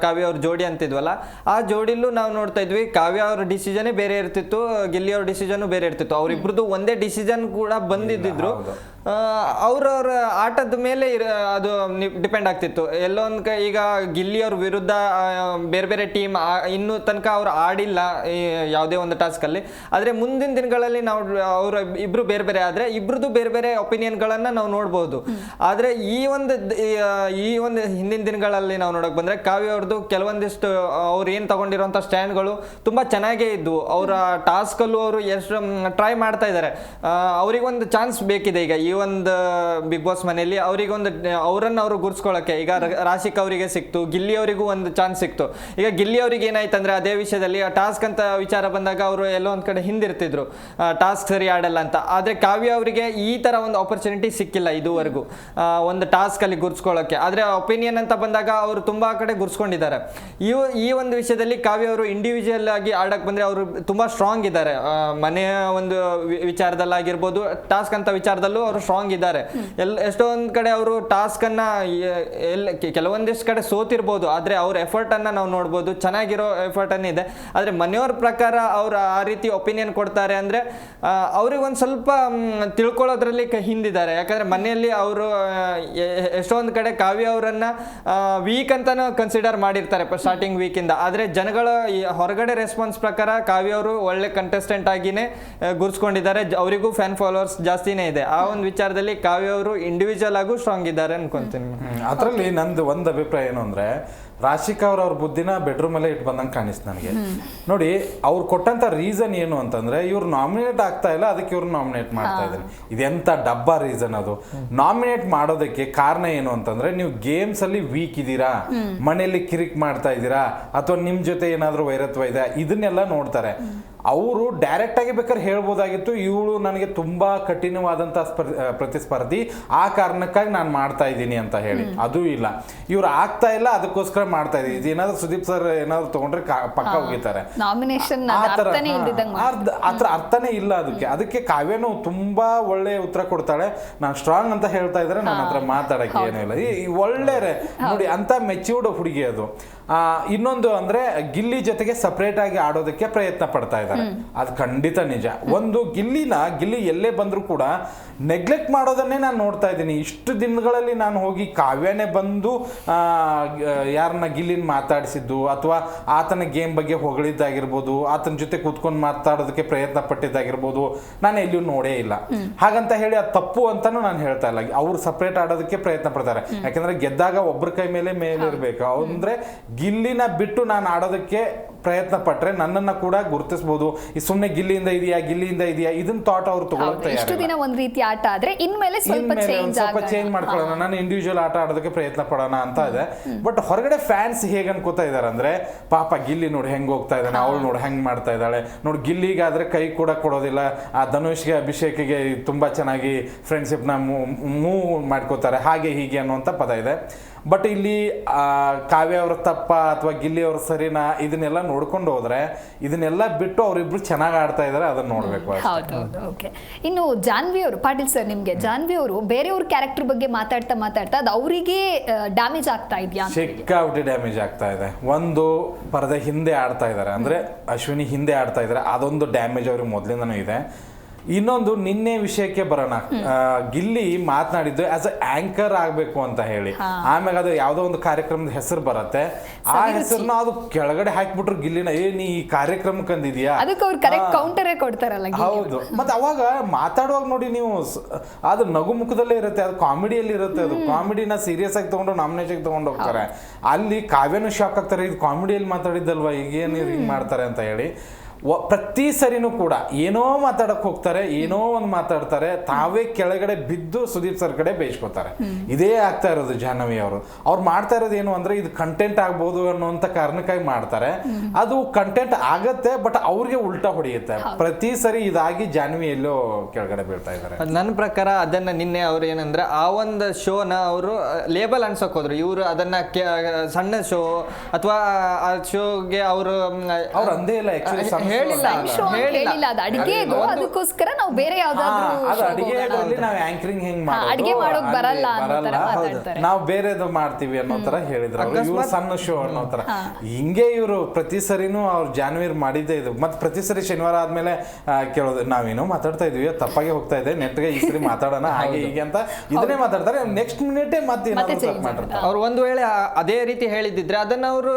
ಕಾವ್ಯ ಅವ್ರ ಜೋಡಿ ಅಂತಿದ್ವಲ್ಲ ಆ ಜೋಡಿಲೂ ನಾವು ನೋಡ್ತಾ ಇದ್ವಿ. ಕಾವ್ಯ ಅವ್ರ ಡಿಸಿಷನ್ ಬೇರೆ ಇರ್ತಿತ್ತು ಗಿಲ್ಲಿ ಅವ್ರ ಡಿಸಿಷನ್ ಬೇರೆ ಇರ್ತಿತ್ತು. ಅವ್ರಿಬ್ರದ್ದು ಒಂದೇ ಡಿಸಿಷನ್ ಕೂಡ ಬಂದಿದ್ದಿದ್ರು. ಅವ್ರವ್ರ ಆಟದ ಮೇಲೆ ಅದು ಡಿಪೆಂಡ್ ಆಗ್ತಿತ್ತು. ಎಲ್ಲೊಂದು ಕ ಈಗ ಗಿಲ್ಲಿಯವ್ರ ವಿರುದ್ಧ ಬೇರೆ ಬೇರೆ ಟೀಮ್ ಇನ್ನೂ ತನಕ ಅವ್ರು ಆಡಿಲ್ಲ ಯಾವುದೇ ಒಂದು ಟಾಸ್ಕಲ್ಲಿ ಆದರೆ ಮುಂದಿನ ದಿನಗಳಲ್ಲಿ ನಾವು ಅವರು ಇಬ್ಬರು ಬೇರೆ ಬೇರೆ ಆದರೆ ಇಬ್ಬರದ್ದು ಬೇರೆ ಬೇರೆ ಒಪಿನಿಯನ್ಗಳನ್ನು ನಾವು ನೋಡ್ಬೋದು. ಆದರೆ ಈ ಒಂದು ಈ, ಒಂದು ಹಿಂದಿನ ದಿನಗಳಲ್ಲಿ ನಾವು ನೋಡೋಕೆ ಬಂದರೆ ಕಾವ್ಯ ಅವ್ರದ್ದು ಕೆಲವೊಂದಿಷ್ಟು ಅವ್ರು ಏನು ತಗೊಂಡಿರುವಂತ ಸ್ಟ್ಯಾಂಡ್ಗಳು ತುಂಬ ಚೆನ್ನಾಗೇ ಇದ್ವು. ಅವರ ಟಾಸ್ಕಲ್ಲೂ ಅವರು ಎಷ್ಟು ಟ್ರೈ ಮಾಡ್ತಾ ಇದ್ದಾರೆ ಅವ್ರಿಗೊಂದು ಚಾನ್ಸ್ ಬೇಕಿದೆ ಈಗ. ಈ ಒಂದು ಬಿಗ್ ಬಾಸ್ ಮನೆಯಲ್ಲಿ ಅವರಿಗೊಂದು, ಅವರನ್ನು ಅವರು ಗುರ್ಸ್ಕೊಳಕ್ಕೆ. ಈಗ ರಾಶಿಕ್ ಅವರಿಗೆ ಸಿಕ್ತು, ಗಿಲ್ಲಿ ಅವರಿಗೂ ಒಂದು ಚಾನ್ಸ್ ಸಿಕ್ತು. ಈಗ ಗಿಲ್ಲಿ ಅವರಿಗೆ ಏನಾಯ್ತಂದ್ರೆ ಅದೇ ವಿಷಯದಲ್ಲಿ ಟಾಸ್ಕ್ ಅಂತ ವಿಚಾರ ಬಂದಾಗ ಅವರು ಎಲ್ಲೋ ಒಂದು ಕಡೆ ಹಿಂದಿರ್ತಿದ್ರು. ಟಾಸ್ಕ್ ಸರಿ ಆಡಲ್ಲ ಅಂತ. ಆದರೆ ಕಾವ್ಯ ಅವರಿಗೆ ಈ ಥರ ಒಂದು ಆಪರ್ಚುನಿಟಿ ಸಿಕ್ಕಿಲ್ಲ ಇದುವರೆಗೂ. ಒಂದು ಟಾಸ್ಕ್ ಅಲ್ಲಿ ಆದರೆ ಒಪಿನಿಯನ್ ಅಂತ ಬಂದಾಗ ಅವರು ತುಂಬ ಕಡೆ ಗುರ್ಸ್ಕೊಂಡಿದ್ದಾರೆ. ಈ ಈ ಒಂದು ವಿಷಯದಲ್ಲಿ ಕಾವ್ಯ ಅವರು ಇಂಡಿವಿಜುವಲ್ ಆಗಿ ಆಡಕ್ಕೆ ಬಂದರೆ ಅವರು ತುಂಬ ಸ್ಟ್ರಾಂಗ್ ಇದ್ದಾರೆ. ಮನೆಯ ಒಂದು ವಿಚಾರದಲ್ಲಾಗಿರ್ಬೋದು ಟಾಸ್ಕ್ ಅಂತ ವಿಚಾರದಲ್ಲೂ ಅವರು ಸ್ಟ್ರಾಂಗ್ ಇದ್ದಾರೆ. ಎಲ್ ಎಷ್ಟೊಂದ್ ಕಡೆ ಅವರು ಟಾಸ್ಕ್ ಅನ್ನ ಕೆಲವೊಂದಿಷ್ಟು ಕಡೆ ಸೋತಿರ್ಬೋದು ಆದ್ರೆ ಅವ್ರ ಎಫರ್ಟ್ ಅನ್ನ ನಾವು ನೋಡ್ಬೋದು. ಚೆನ್ನಾಗಿರೋ ಎಫರ್ಟ್ ಅನ್ನ ಇದೆ. ಆದ್ರೆ ಮನೆಯವ್ರ ಪ್ರಕಾರ ಅವ್ರು ಆ ರೀತಿ ಒಪಿನಿಯನ್ ಕೊಡ್ತಾರೆ ಅಂದ್ರೆ ಅವ್ರಿಗೆ ಒಂದ್ ಸ್ವಲ್ಪ ತಿಳ್ಕೊಳ್ಳೋದ್ರಲ್ಲಿ ಕ- ಹಿಂದಿದ್ದಾರೆ. ಯಾಕಂದ್ರೆ ಮನೆಯಲ್ಲಿ ಅವರು ಎಷ್ಟೊಂದ್ ಕಡೆ ಕಾವ್ಯ ಅವರನ್ನ ವೀಕ್ ಅಂತಾನು ಕನ್ಸಿಡರ್ ಮಾಡಿರ್ತಾರೆ ಸ್ಟಾರ್ಟಿಂಗ್ ವೀಕ್ ಇಂದ. ಆದ್ರೆ ಜನಗಳ ಹೊರಗಡೆ ರೆಸ್ಪಾನ್ಸ್ ಪ್ರಕಾರ ಕಾವ್ಯ ಅವರು ಒಳ್ಳೆ ಕಂಟೆಸ್ಟೆಂಟ್ ಆಗಿನೇ ಗುರ್ಸ್ಕೊಂಡಿದ್ದಾರೆ. ಅವರಿಗೂ ಫ್ಯಾನ್ ಫಾಲೋವರ್ಸ್ ಜಾಸ್ತಿನೇ ಇದೆ. ಆ ಒಂದು ವಿಚಾರದಲ್ಲಿ ಕಾವ್ಯ ಅವರು ಇಂಡಿವಿಜುವಲ್ ಆಗೂ ಸ್ಟ್ರಾಂಗ್ ಇದ್ದಾರೆ ಅನ್ಕೊಂತೀನಿ. ಅದರಲ್ಲಿ ನಂದು ಒಂದು ಅಭಿಪ್ರಾಯ ಏನು ಅಂದ್ರೆ ರಾಶಿಕಾ ಅವ್ರ ಅವ್ರ ಬುದ್ಧಿನ ಬೆಡ್ರೂಮ್ ಅಲ್ಲೇ ಇಟ್ಟು ಬಂದಂಗೆ ಕಾಣಿಸ್ತು ನನಗೆ. ನೋಡಿ ಅವ್ರು ಕೊಟ್ಟಂತ ರೀಸನ್ ಏನು ಅಂತಂದ್ರೆ ಇವ್ರು ನಾಮಿನೇಟ್ ಆಗ್ತಾ ಇಲ್ಲ ಅದಕ್ಕೆ ಇವ್ರು ನಾಮಿನೇಟ್ ಮಾಡ್ತಾ ಇದ್ದಾರೆ ಇದೆಂತ ಡಬ್ಬ ರೀಸನ್ ಅದು. ನಾಮಿನೇಟ್ ಮಾಡೋದಕ್ಕೆ ಕಾರಣ ಏನು ಅಂತಂದ್ರೆ ನೀವು ಗೇಮ್ಸ್ ಅಲ್ಲಿ ವೀಕ್ ಇದ್ದೀರಾ? ಮನೆಯಲ್ಲಿ ಕಿರಿಕ್ ಮಾಡ್ತಾ ಇದ್ದೀರಾ? ಅಥವಾ ನಿಮ್ ಜೊತೆ ಏನಾದ್ರೂ ವೈರತ್ವ ಇದೆ ಇದನ್ನೆಲ್ಲ ನೋಡ್ತಾರೆ. ಅವರು ಡೈರೆಕ್ಟ್ ಆಗಿ ಬೇಕಾದ್ರೆ ಹೇಳ್ಬೋದಾಗಿತ್ತು. ಇವಳು ನನಗೆ ತುಂಬಾ ಕಠಿಣವಾದಂತಹ ಸ್ಪರ್ ಪ್ರತಿಸ್ಪರ್ಧಿ. ಆ ಕಾರಣಕ್ಕಾಗಿ ನಾನು ಮಾಡ್ತಾ ಇದ್ದೀನಿ ಅಂತ ಹೇಳಿ. ಅದು ಇಲ್ಲ. ಇವ್ರು ಆಗ್ತಾ ಇಲ್ಲ ಅದಕ್ಕೋಸ್ಕರ ಮಾಡ್ತಾ ಇದ್ದೀನಿ. ಇದೇನಾದ್ರೂ ಸುದೀಪ್ ಸರ್ ಏನಾದ್ರು ತಗೊಂಡ್ರೆ ಪಕ್ಕ ಹೋಗಿತಾರೆ ನಾಮಿನೇಷನ್ ಆ ಥರ, ಅರ್ಥನೇ ಇಲ್ಲ ಅದಕ್ಕೆ. ಅದಕ್ಕೆ ಕಾವ್ಯನು ತುಂಬಾ ಒಳ್ಳೆ ಉತ್ತರ ಕೊಡ್ತಾಳೆ. ನಾನು ಸ್ಟ್ರಾಂಗ್ ಅಂತ ಹೇಳ್ತಾ ಇದ್ರೆ ನನ್ನ ಹತ್ರ ಮಾತಾಡಕ್ಕೆ ಏನೂ ಇಲ್ಲ. ಒಳ್ಳೆ ನೋಡಿ ಅಂತ ಮೆಚ್ಯೂರ್ಡ್ ಹುಡುಗಿ ಅದು. ಆ, ಇನ್ನೊಂದು ಅಂದ್ರೆ ಗಿಲ್ಲಿ ಜೊತೆಗೆ ಸಪರೇಟ್ ಆಗಿ ಆಡೋದಕ್ಕೆ ಪ್ರಯತ್ನ ಪಡ್ತಾ ಇದ್ದಾರೆ ಅದು ಖಂಡಿತ ನಿಜ. ಒಂದು ಗಿಲ್ಲಿನ ಗಿಲ್ಲಿ ಎಲ್ಲೇ ಬಂದರೂ ಕೂಡ ನೆಗ್ಲೆಕ್ಟ್ ಮಾಡೋದನ್ನೇ ನಾನು ನೋಡ್ತಾ ಇದ್ದೀನಿ. ಇಷ್ಟು ದಿನಗಳಲ್ಲಿ ನಾನು ಹೋಗಿ ಕಾವ್ಯನೇ ಬಂದು ಯಾರನ್ನ ಗಿಲ್ಲಿನ ಮಾತಾಡಿಸಿದ್ದು ಅಥವಾ ಆತನ ಗೇಮ್ ಬಗ್ಗೆ ಹೊಗಳಿದ್ದಾಗಿರ್ಬೋದು ಆತನ ಜೊತೆ ಕೂತ್ಕೊಂಡು ಮಾತಾಡೋದಕ್ಕೆ ಪ್ರಯತ್ನ ಪಟ್ಟಿದ್ದಾಗಿರ್ಬೋದು ನಾನು ಎಲ್ಲಿಯೂ ನೋಡೇ ಇಲ್ಲ. ಹಾಗಂತ ಹೇಳಿ ಅದು ತಪ್ಪು ಅಂತಾನು ನಾನು ಹೇಳ್ತಾ ಇಲ್ಲ. ಅವ್ರು ಸಪ್ರೇಟ್ ಆಡೋದಕ್ಕೆ ಪ್ರಯತ್ನ ಪಡ್ತಾರೆ. ಯಾಕಂದ್ರೆ ಗೆದ್ದಾಗ ಒಬ್ಬರ ಕೈ ಮೇಲೆ ಮೇಲಿರ್ಬೇಕು. ಅಂದ್ರೆ ಗಿಲ್ಲಿನ ಬಿಟ್ಟು ನಾನು ಆಡೋದಕ್ಕೆ ಪ್ರಯತ್ನ ಪಟ್ಟರೆ ನನ್ನನ್ನು ಕೂಡ ಗುರುತಿಸಬಹುದು ಈ ಸುಮ್ಮನೆ ಗಿಲ್ಲಿಯಿಂದ ಇದೆಯಾ ಗಿಲ್ಲಿಯಿಂದ ಇದೆಯಾ ಇದನ್ನ ಥಾಟ್ ಅವ್ರು ತಗೊಳಕ್ ಇಷ್ಟು ದಿನ ಒಂದ್ ರೀತಿ ಆಟ ಆದ್ರೆ ಇನ್ಮೇಲೆ ಸ್ವಲ್ಪ ಚೇಂಜ್ ಸ್ವಲ್ಪ ಚೇಂಜ್ ಮಾಡ್ಕೊಳ್ಳೋಣ. ನಾನು ಇಂಡಿವಿಜುವಲ್ ಆಟ ಆಡೋದಕ್ಕೆ ಪ್ರಯತ್ನ ಪಡೋಣ ಅಂತ ಇದೆ. ಬಟ್ ಹೊರಗಡೆ ಫ್ಯಾನ್ಸ್ ಹೇಗೆ ಅನ್ಕೋತಾ ಇದಾರೆ ಅಂದ್ರೆ ಪಾಪ ಗಿಲ್ಲಿ ನೋಡಿ ಹೆಂಗ್ ಹೋಗ್ತಾ ಇದ್ದಾನೆ ಅವಳು ನೋಡಿ ಹೆಂಗ್ ಮಾಡ್ತಾ ಇದ್ದಾಳೆ. ನೋಡಿ ಗಿಲ್ಲಿಗಾದ್ರೆ ಕೈ ಕೂಡ ಕೊಡೋದಿಲ್ಲ. ಆ ಧನುಷ್ಗೆ ಅಭಿಷೇಕಿಗೆ ತುಂಬಾ ಚೆನ್ನಾಗಿ ಫ್ರೆಂಡ್ಶಿಪ್ನ ನ ಮೂವ್ ಮಾಡ್ಕೋತಾರೆ. ಹಾಗೆ ಹೀಗೆ ಅನ್ನುವಂಥ ಪದ ಇದೆ. ಬಟ್ ಇಲ್ಲಿ ಕಾವ್ಯ ಅವ್ರ ತಪ್ಪ ಅಥವಾ ಗಿಲ್ಲಿ ಅವ್ರ ಸರಿನಾ ಇದನ್ನೆಲ್ಲ ನೋಡ್ಕೊಂಡು ಹೋದ್ರೆ ಇದನ್ನೆಲ್ಲ ಬಿಟ್ಟು ಅವರಿಬ್ರು ಚೆನ್ನಾಗಿ ಆಡ್ತಾ ಇದಾರೆ ಅದನ್ನ ನೋಡ್ಬೇಕು ಓಕೆ ಇನ್ನು ಜಾನ್ವಿ ಅವರು ಪಾಟೀಲ್ ಸರ್ ನಿಮ್ಗೆ ಜಾನ್ವಿ ಅವರು ಬೇರೆಯವ್ರ ಕ್ಯಾರೆಕ್ಟರ್ ಬಗ್ಗೆ ಮಾತಾಡ್ತಾ ಮಾತಾಡ್ತಾ ಅದು ಅವರಿಗೆ ಡ್ಯಾಮೇಜ್ ಆಗ್ತಾ ಇದೆಯಾ ಸಿಕ್ಕಾಪಟ್ಟೆ ಡ್ಯಾಮೇಜ್ ಆಗ್ತಾ ಇದೆ. ಒಂದು ಪರದೆ ಹಿಂದೆ ಆಡ್ತಾ ಇದ್ದಾರೆ ಅಂದ್ರೆ ಅಶ್ವಿನಿ ಹಿಂದೆ ಆಡ್ತಾ ಇದ್ದಾರೆ ಅದೊಂದು ಡ್ಯಾಮೇಜ್ ಅವ್ರಿಗೆ ಮೊದಲಿಂದನೂ ಇದೆ. ಇನ್ನೊಂದು ನಿನ್ನೆ ವಿಷಯಕ್ಕೆ ಬರೋಣ. ಗಿಲ್ಲಿ ಮಾತನಾಡಿದ್ದು ಆಸ್ ಅ ಆಂಕರ್ ಆಗ್ಬೇಕು ಅಂತ ಹೇಳಿ. ಆಮೇಲೆ ಅದು ಯಾವುದೋ ಒಂದು ಕಾರ್ಯಕ್ರಮದ ಹೆಸರು ಬರತ್ತೆ. ಆ ಹೆಸರನ್ನ ಅದು ಕೆಳಗಡೆ ಹಾಕ್ಬಿಟ್ರು ಗಿಲ್ಲಿನ ಏ ನೀ ಈ ಕಾರ್ಯಕ್ರಮಕ್ಕೆ ಅಂದಿದ್ಯಾ? ಕೌಂಟರೇ ಕೊಡ್ತಾರಲ್ಲ ಹೌದು. ಮತ್ತೆ ಅವಾಗ ಮಾತಾಡುವಾಗ ನೋಡಿ ನೀವು ಅದು ನಗು ಮುಖದಲ್ಲೇ ಇರುತ್ತೆ ಅದು ಕಾಮಿಡಿಯಲ್ಲಿ ಇರುತ್ತೆ ಅದು ಕಾಮಿಡಿನ ಸೀರಿಯಸ್ ಆಗಿ ತಗೊಂಡು ನಾಮಿನೇಷನ್ ತಗೊಂಡು ಹೋಗ್ತಾರೆ. ಅಲ್ಲಿ ಕಾವ್ಯನು ಶಾಕ್ ಆಗ್ತಾರೆ ಇದು ಕಾಮಿಡಿಯಲ್ಲಿ ಮಾತಾಡಿದ್ದಲ್ವಾ ಈಗೇನು ಹಿಂಗ್ ಮಾಡ್ತಾರೆ ಅಂತ ಹೇಳಿ. ಪ್ರತಿ ಸರಿನೂ ಕೂಡ ಏನೋ ಮಾತಾಡಕ್ ಹೋಗ್ತಾರೆ ಏನೋ ಒಂದು ಮಾತಾಡ್ತಾರೆ ತಾವೇ ಕೆಳಗಡೆ ಬಿದ್ದು ಸುದೀಪ್ ಸರ್ ಕಡೆ ಬೇಯಿಸ್ಕೋತಾರೆ. ಇದೇ ಆಗ್ತಾ ಇರೋದು ಜಾಹ್ನವಿ ಅವರು. ಅವ್ರು ಮಾಡ್ತಾ ಇರೋದು ಏನು ಅಂದ್ರೆ ಇದು ಕಂಟೆಂಟ್ ಆಗ್ಬೋದು ಅನ್ನುವಂತ ಕಾರಣಕ್ಕಾಗಿ ಮಾಡ್ತಾರೆ. ಅದು ಕಂಟೆಂಟ್ ಆಗತ್ತೆ ಬಟ್ ಅವ್ರಿಗೆ ಉಲ್ಟಾ ಹೊಡೆಯುತ್ತೆ. ಪ್ರತಿ ಸರಿ ಇದಾಗಿ ಜಾಹ್ನವಿ ಎಲ್ಲೋ ಕೆಳಗಡೆ ಬೀಳ್ತಾ ಇದ್ದಾರೆ. ನನ್ನ ಪ್ರಕಾರ ಅದನ್ನ ನಿನ್ನೆ ಅವ್ರು ಏನಂದ್ರೆ ಆ ಒಂದು ಶೋನ ಅವರು ಲೇಬಲ್ ಅನ್ಸಕ್ ಹೋದ್ರು. ಇವರು ಅದನ್ನ ಕೆ- ಸಣ್ಣ ಶೋ ಅಥವಾ ಆ ಶೋಗೆ ಅವರು ಅವ್ರು ಅಂದೇ ಇಲ್ಲ ಹೇಳಿಲ್ಲ ಹೇಳಿಲ್ಲ. ಅದು ಅಡಿಗೆದು ಅದಕ್ಕೋಸ್ಕರ ನಾವು ಬೇರೆ ಯಾವ್ದಾದ್ರು ನಾವು ಆಂಕರಿಂಗ್ ಹೆಂಗ್ ಅಡ್ಗೆ ಮಾಡೋಕ್ ಬರಲ್ಲ. ನಾವು ಬೇರೆದು ಮಾಡ್ತೀವಿ ಅನ್ನೋ ತರ ಹೇಳಿದ್ರು. ಇವ್ರು ಸಣ್ಣ ಶೋ ಅನ್ನೋ ತರ. ಹಿಂಗೆ ಇವರು ಪ್ರತಿ ಸರಿನೂ ಅವ್ರು ಜಾನ್ವೀರ್ ಮಾಡಿದ್ದೇ ಇದು. ಮತ್ತೆ ಪ್ರತಿ ಸರಿ ಶನಿವಾರ ಆದ್ಮೇಲೆ ಕೇಳೋದು ನಾವೇನೋ ಮಾತಾಡ್ತಾ ಇದೀವಿ ತಪ್ಪಾಗಿ ಹೋಗ್ತಾ ಇದೆ ನೆಟ್ಗೆ ಈ ಸರಿ ಮಾತಾಡೋಣ ಹಾಗೆ ಹೀಗೆ ಅಂತ ಇದನ್ನೇ ಮಾತಾಡ್ತಾರೆ. ನೆಕ್ಸ್ಟ್ ಮಿನಿಟೇ ಮತ್ತೆ ಮಾಡಿರ್ತಾರೆ ಅವ್ರು ಒಂದು ವೇಳೆ ಅದೇ ರೀತಿ ಹೇಳಿದಿದ್ರೆ ಅದನ್ನ ಅವರು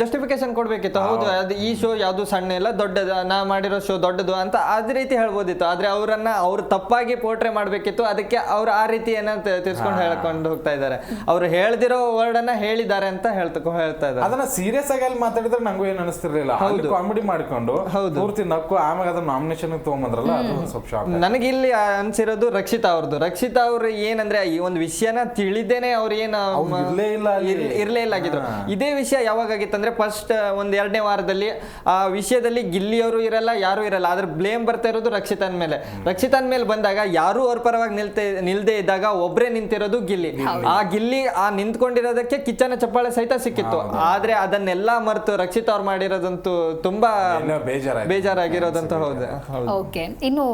ಜಸ್ಟಿಫಿಕೇಶನ್ ಕೊಡ್ಬೇಕಿತ್ತು. ಹೌದು ಅದು ಈ ಶೋ ಯಾವುದು ಸಣ್ಣ ಇಲ್ಲ ದೊಡ್ಡದು ನಾ ಮಾಡಿರೋ ಶೋ ದೊಡ್ಡದು ಅಂತ ಅದೇ ರೀತಿ ಹೇಳ್ಬೋದಿತ್ತು. ಆದ್ರೆ ಅವರನ್ನ ಅವ್ರು ತಪ್ಪಾಗಿ ಪೋರ್ಟ್ರೆ ಮಾಡ್ಬೇಕಿತ್ತು. ಅದಕ್ಕೆ ಅವ್ರು ಆ ರೀತಿ ಏನೋ ತಿರ್ಸ್ಕೊಂಡು ಹೇಳ್ಕೊಂಡು ಹೋಗ್ತಾ ಇದ್ದಾರೆ ಅವ್ರು ಹೇಳ್ದಿರೋ ವರ್ಡ್ ಅನ್ನ ಹೇಳಿದ್ದಾರೆ ಅಂತ ಹೇಳ್ತಾ ಹೇಳ್ತಾ ಇದ್ದಾರೆ ಅದನ್ನ ಸೀರಿಯಸ್ ಆಗಿ ಅಲ್ಲಿ ಮಾತಾಡಿದ್ರೆ ನಂಗೂ ಏನು ಅನಿಸ್ತಿರ್ಲಿಲ್ಲ. ಹೌದು. ಕಾಮಿಡಿ ಮಾಡ್ಕೊಂಡು ಹೌದು. ಪೂರ್ತಿ ನಕ್ಕು ಆಮೇಲೆ ಅದನ್ನ ನಾಮಿನೇಷನ್ ತಗೊಂಬಂದ್ರಲ್ಲ ಅದು ಒಂದ್ ಸ್ವಲ್ಪ ಶಾಕ್ ನನಗೆ ಇಲ್ಲಿ ಅನ್ಸಿರೋದು ರಕ್ಷಿತಾ ಅವ್ರದ್ದು ರಕ್ಷಿತಾ ಅವ್ರು ಏನಂದ್ರೆ ಈ ಒಂದು ವಿಷಯನ ತಿಳಿದೇನೆ ಅವ್ರು ಏನು ಅವ್ರು ಇರ್ಲೇ ಇಲ್ಲ ಅಲ್ಲಿ. ಇರ್ಲೇ ಇಲ್ಲ ಆಗಿದ್ರು. ಇದೇ ವಿಷಯ ಯಾವಾಗ ಆಗಿತ್ತಂದ್ರೆ ಫಸ್ಟ್ ಒಂದ್ ಎರಡನೇ ವಾರದಲ್ಲಿ ಆ ವಿಷಯದಲ್ಲಿ ಟೈಮಲ್ಲಿ ಗಿಲ್ಲಿಯವರು ಇರಲ್ಲ ಯಾರು ಇರಲ್ಲ. ಆದ್ರೆ ಬ್ಲೇಮ್ ಬರ್ತಾ ಇರೋದು ರಕ್ಷಿತನ್ ಮೇಲೆ. ರಕ್ಷಿತನ್ ಮೇಲೆ ಬಂದಾಗ ಯಾರು ಅವ್ರ ಪರವಾಗಿ ನಿಲ್ತೆ ನಿಲ್ದೇ ಇದ್ದಾಗ ಒಬ್ರೆ ನಿಂತಿರೋದು ಗಿಲ್ಲಿ. ಆ ಗಿಲ್ಲಿ ಆ ನಿಂತ್ಕೊಂಡಿರೋದಕ್ಕೆ ಕಿಚ್ಚನ ಚಪ್ಪಾಳೆ ಸಹಿತ ಸಿಕ್ಕಿತ್ತು. ಆದ್ರೆ ಅದನ್ನೆಲ್ಲ ಮರೆತು ರಕ್ಷಿತ್ ಅವ್ರು ಮಾಡಿರೋದಂತೂ ತುಂಬಾ. ಬೇಜಾರಾಗಿರೋದಂತ ಹೌದು. ಓಕೆ. ಇನ್ನು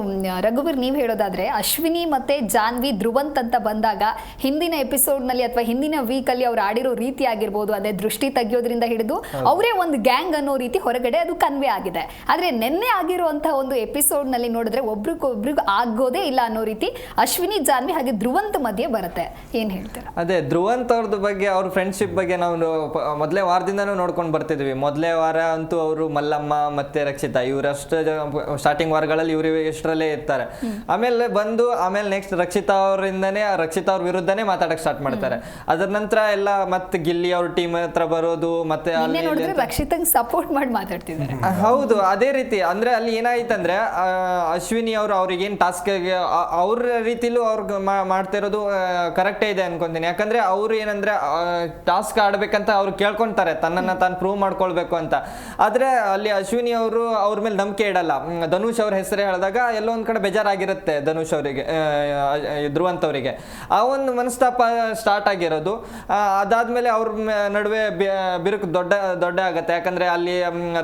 ರಘುಬೀರ್ ರಘುವೀರ್ ನೀವು ಹೇಳೋದಾದ್ರೆ ಅಶ್ವಿನಿ ಮತ್ತೆ ಜಾನ್ವಿ ಧ್ರುವಂತ್ ಅಂತ ಬಂದಾಗ ಹಿಂದಿನ ಎಪಿಸೋಡ್ನಲ್ಲಿ ಅಥವಾ ಹಿಂದಿನ ವೀಕ್ ಅಲ್ಲಿ ಅವ್ರು ಆಡಿರೋ ರೀತಿ ಆಗಿರ್ಬೋದು ಅದೇ ದೃಷ್ಟಿ ತೆಗಿಯೋದ್ರಿಂದ ಹಿಡಿದು ಅವರೇ ಒಂದು ಗ್ಯಾಂಗ್ ಅನ್ನೋ ರೀತಿ ಹೊರಗಡೆ ಅದು ಕನ್ವೆ ಆಗಿದೆ ಆದ್ರೆ ನಿನ್ನೆ ಆಗಿರುವಂತಹ ಒಂದು ಎಪಿಸೋಡ್ನಲ್ಲಿ ನೋಡಿದ್ರೆ ಒಬ್ರಿಗೊಬ್ರಿಗೂ ಆಗೋದೇ ಇಲ್ಲ ಅನ್ನೋ ರೀತಿ ಅಶ್ವಿನಿ ಜಾನ್ವಿ ಹಾಗೆ ಧ್ರುವಂತ್ ಮಧ್ಯೆ ಬರುತ್ತೆ. ಏನ್ ಹೇಳ್ತಾರೆ? ಅದೇ ಧ್ರುವಂತ್ ಅವ್ರದ್ದು ಬಗ್ಗೆ ಅವ್ರ ಫ್ರೆಂಡ್ಶಿಪ್ ಬಗ್ಗೆ ನಾವು ಮೊದಲೇ ವಾರದಿಂದನೂ ನೋಡ್ಕೊಂಡು ಬರ್ತಿದ್ವಿ. ಮೊದಲೇ ವಾರ ಅಂತೂ ಅವರು ಮಲ್ಲಮ್ಮ ಮತ್ತೆ ರಕ್ಷಿತಾ ಇವರಷ್ಟು ಸ್ಟಾರ್ಟಿಂಗ್ ವಾರಗಳಲ್ಲಿ ಇವರು ಇಷ್ಟರಲ್ಲೇ ಇರ್ತಾರೆ. ಆಮೇಲೆ ಬಂದು ಆಮೇಲೆ ನೆಕ್ಸ್ಟ್ ರಕ್ಷಿತಾ ಅವರಿಂದನೇ ರಕ್ಷಿತಾ ಅವ್ರ ವಿರುದ್ಧನೇ ಮಾತಾಡಕ್ ಸ್ಟಾರ್ಟ್ ಮಾಡ್ತಾರೆ. ಅದರ ನಂತರ ಎಲ್ಲ ಮತ್ತೆ ಗಿಲ್ಲಿ ಅವ್ರ ಟೀಮ್ ಹತ್ರ ಬರೋದು ಮತ್ತೆ ರಕ್ಷಿತಂಗ್ ಸಪೋರ್ಟ್ ಮಾಡಿ ಮಾತಾಡ್ತಿದ್ದಾರೆ. ಆ, ಹೌದು, ಅದೇ ರೀತಿ. ಅಂದ್ರೆ ಅಲ್ಲಿ ಏನಾಯ್ತಂದ್ರೆ ಅಶ್ವಿನಿ ಅವರು ಅವ್ರಿಗೆ ಏನ್ ಟಾಸ್ಕ್ ಅವ್ರ ರೀತಿಲೂ ಅವ್ರಿಗೆ ಮಾಡ್ತಾ ಇರೋದು ಕರೆಕ್ಟೇ ಇದೆ ಅನ್ಕೊಂತೀನಿ. ಯಾಕಂದ್ರೆ ಅವ್ರು ಏನಂದ್ರೆ ಟಾಸ್ಕ್ ಆಡ್ಬೇಕಂತ ಅವ್ರು ಕೇಳ್ಕೊಂತಾರೆ. ತನ್ನನ್ನ ತಾನು ಪ್ರೂವ್ ಮಾಡ್ಕೊಳ್ಬೇಕು ಅಂತ. ಆದ್ರೆ ಅಲ್ಲಿ ಅಶ್ವಿನಿ ಅವರು ಅವ್ರ ಮೇಲೆ ನಂಬಿಕೆ ಇಡಲ್ಲ. ಧನುಷ್ ಅವ್ರ ಹೆಸರೇ ಹೇಳಿದಾಗ ಎಲ್ಲೋ ಒಂದ್ ಕಡೆ ಬೇಜಾರಾಗಿರುತ್ತೆ ಧನುಷ್ ಅವರಿಗೆ ಧ್ರುವಂತ್ ಅವರಿಗೆ. ಆ ಒಂದು ಮನಸ್ತಾಪ ಸ್ಟಾರ್ಟ್ ಆಗಿರೋದು. ಅದಾದ್ಮೇಲೆ ಅವ್ರ ನಡುವೆ ಬಿರುಕು ದೊಡ್ಡ ದೊಡ್ಡ ಆಗುತ್ತೆ. ಯಾಕಂದ್ರೆ ಅಲ್ಲಿ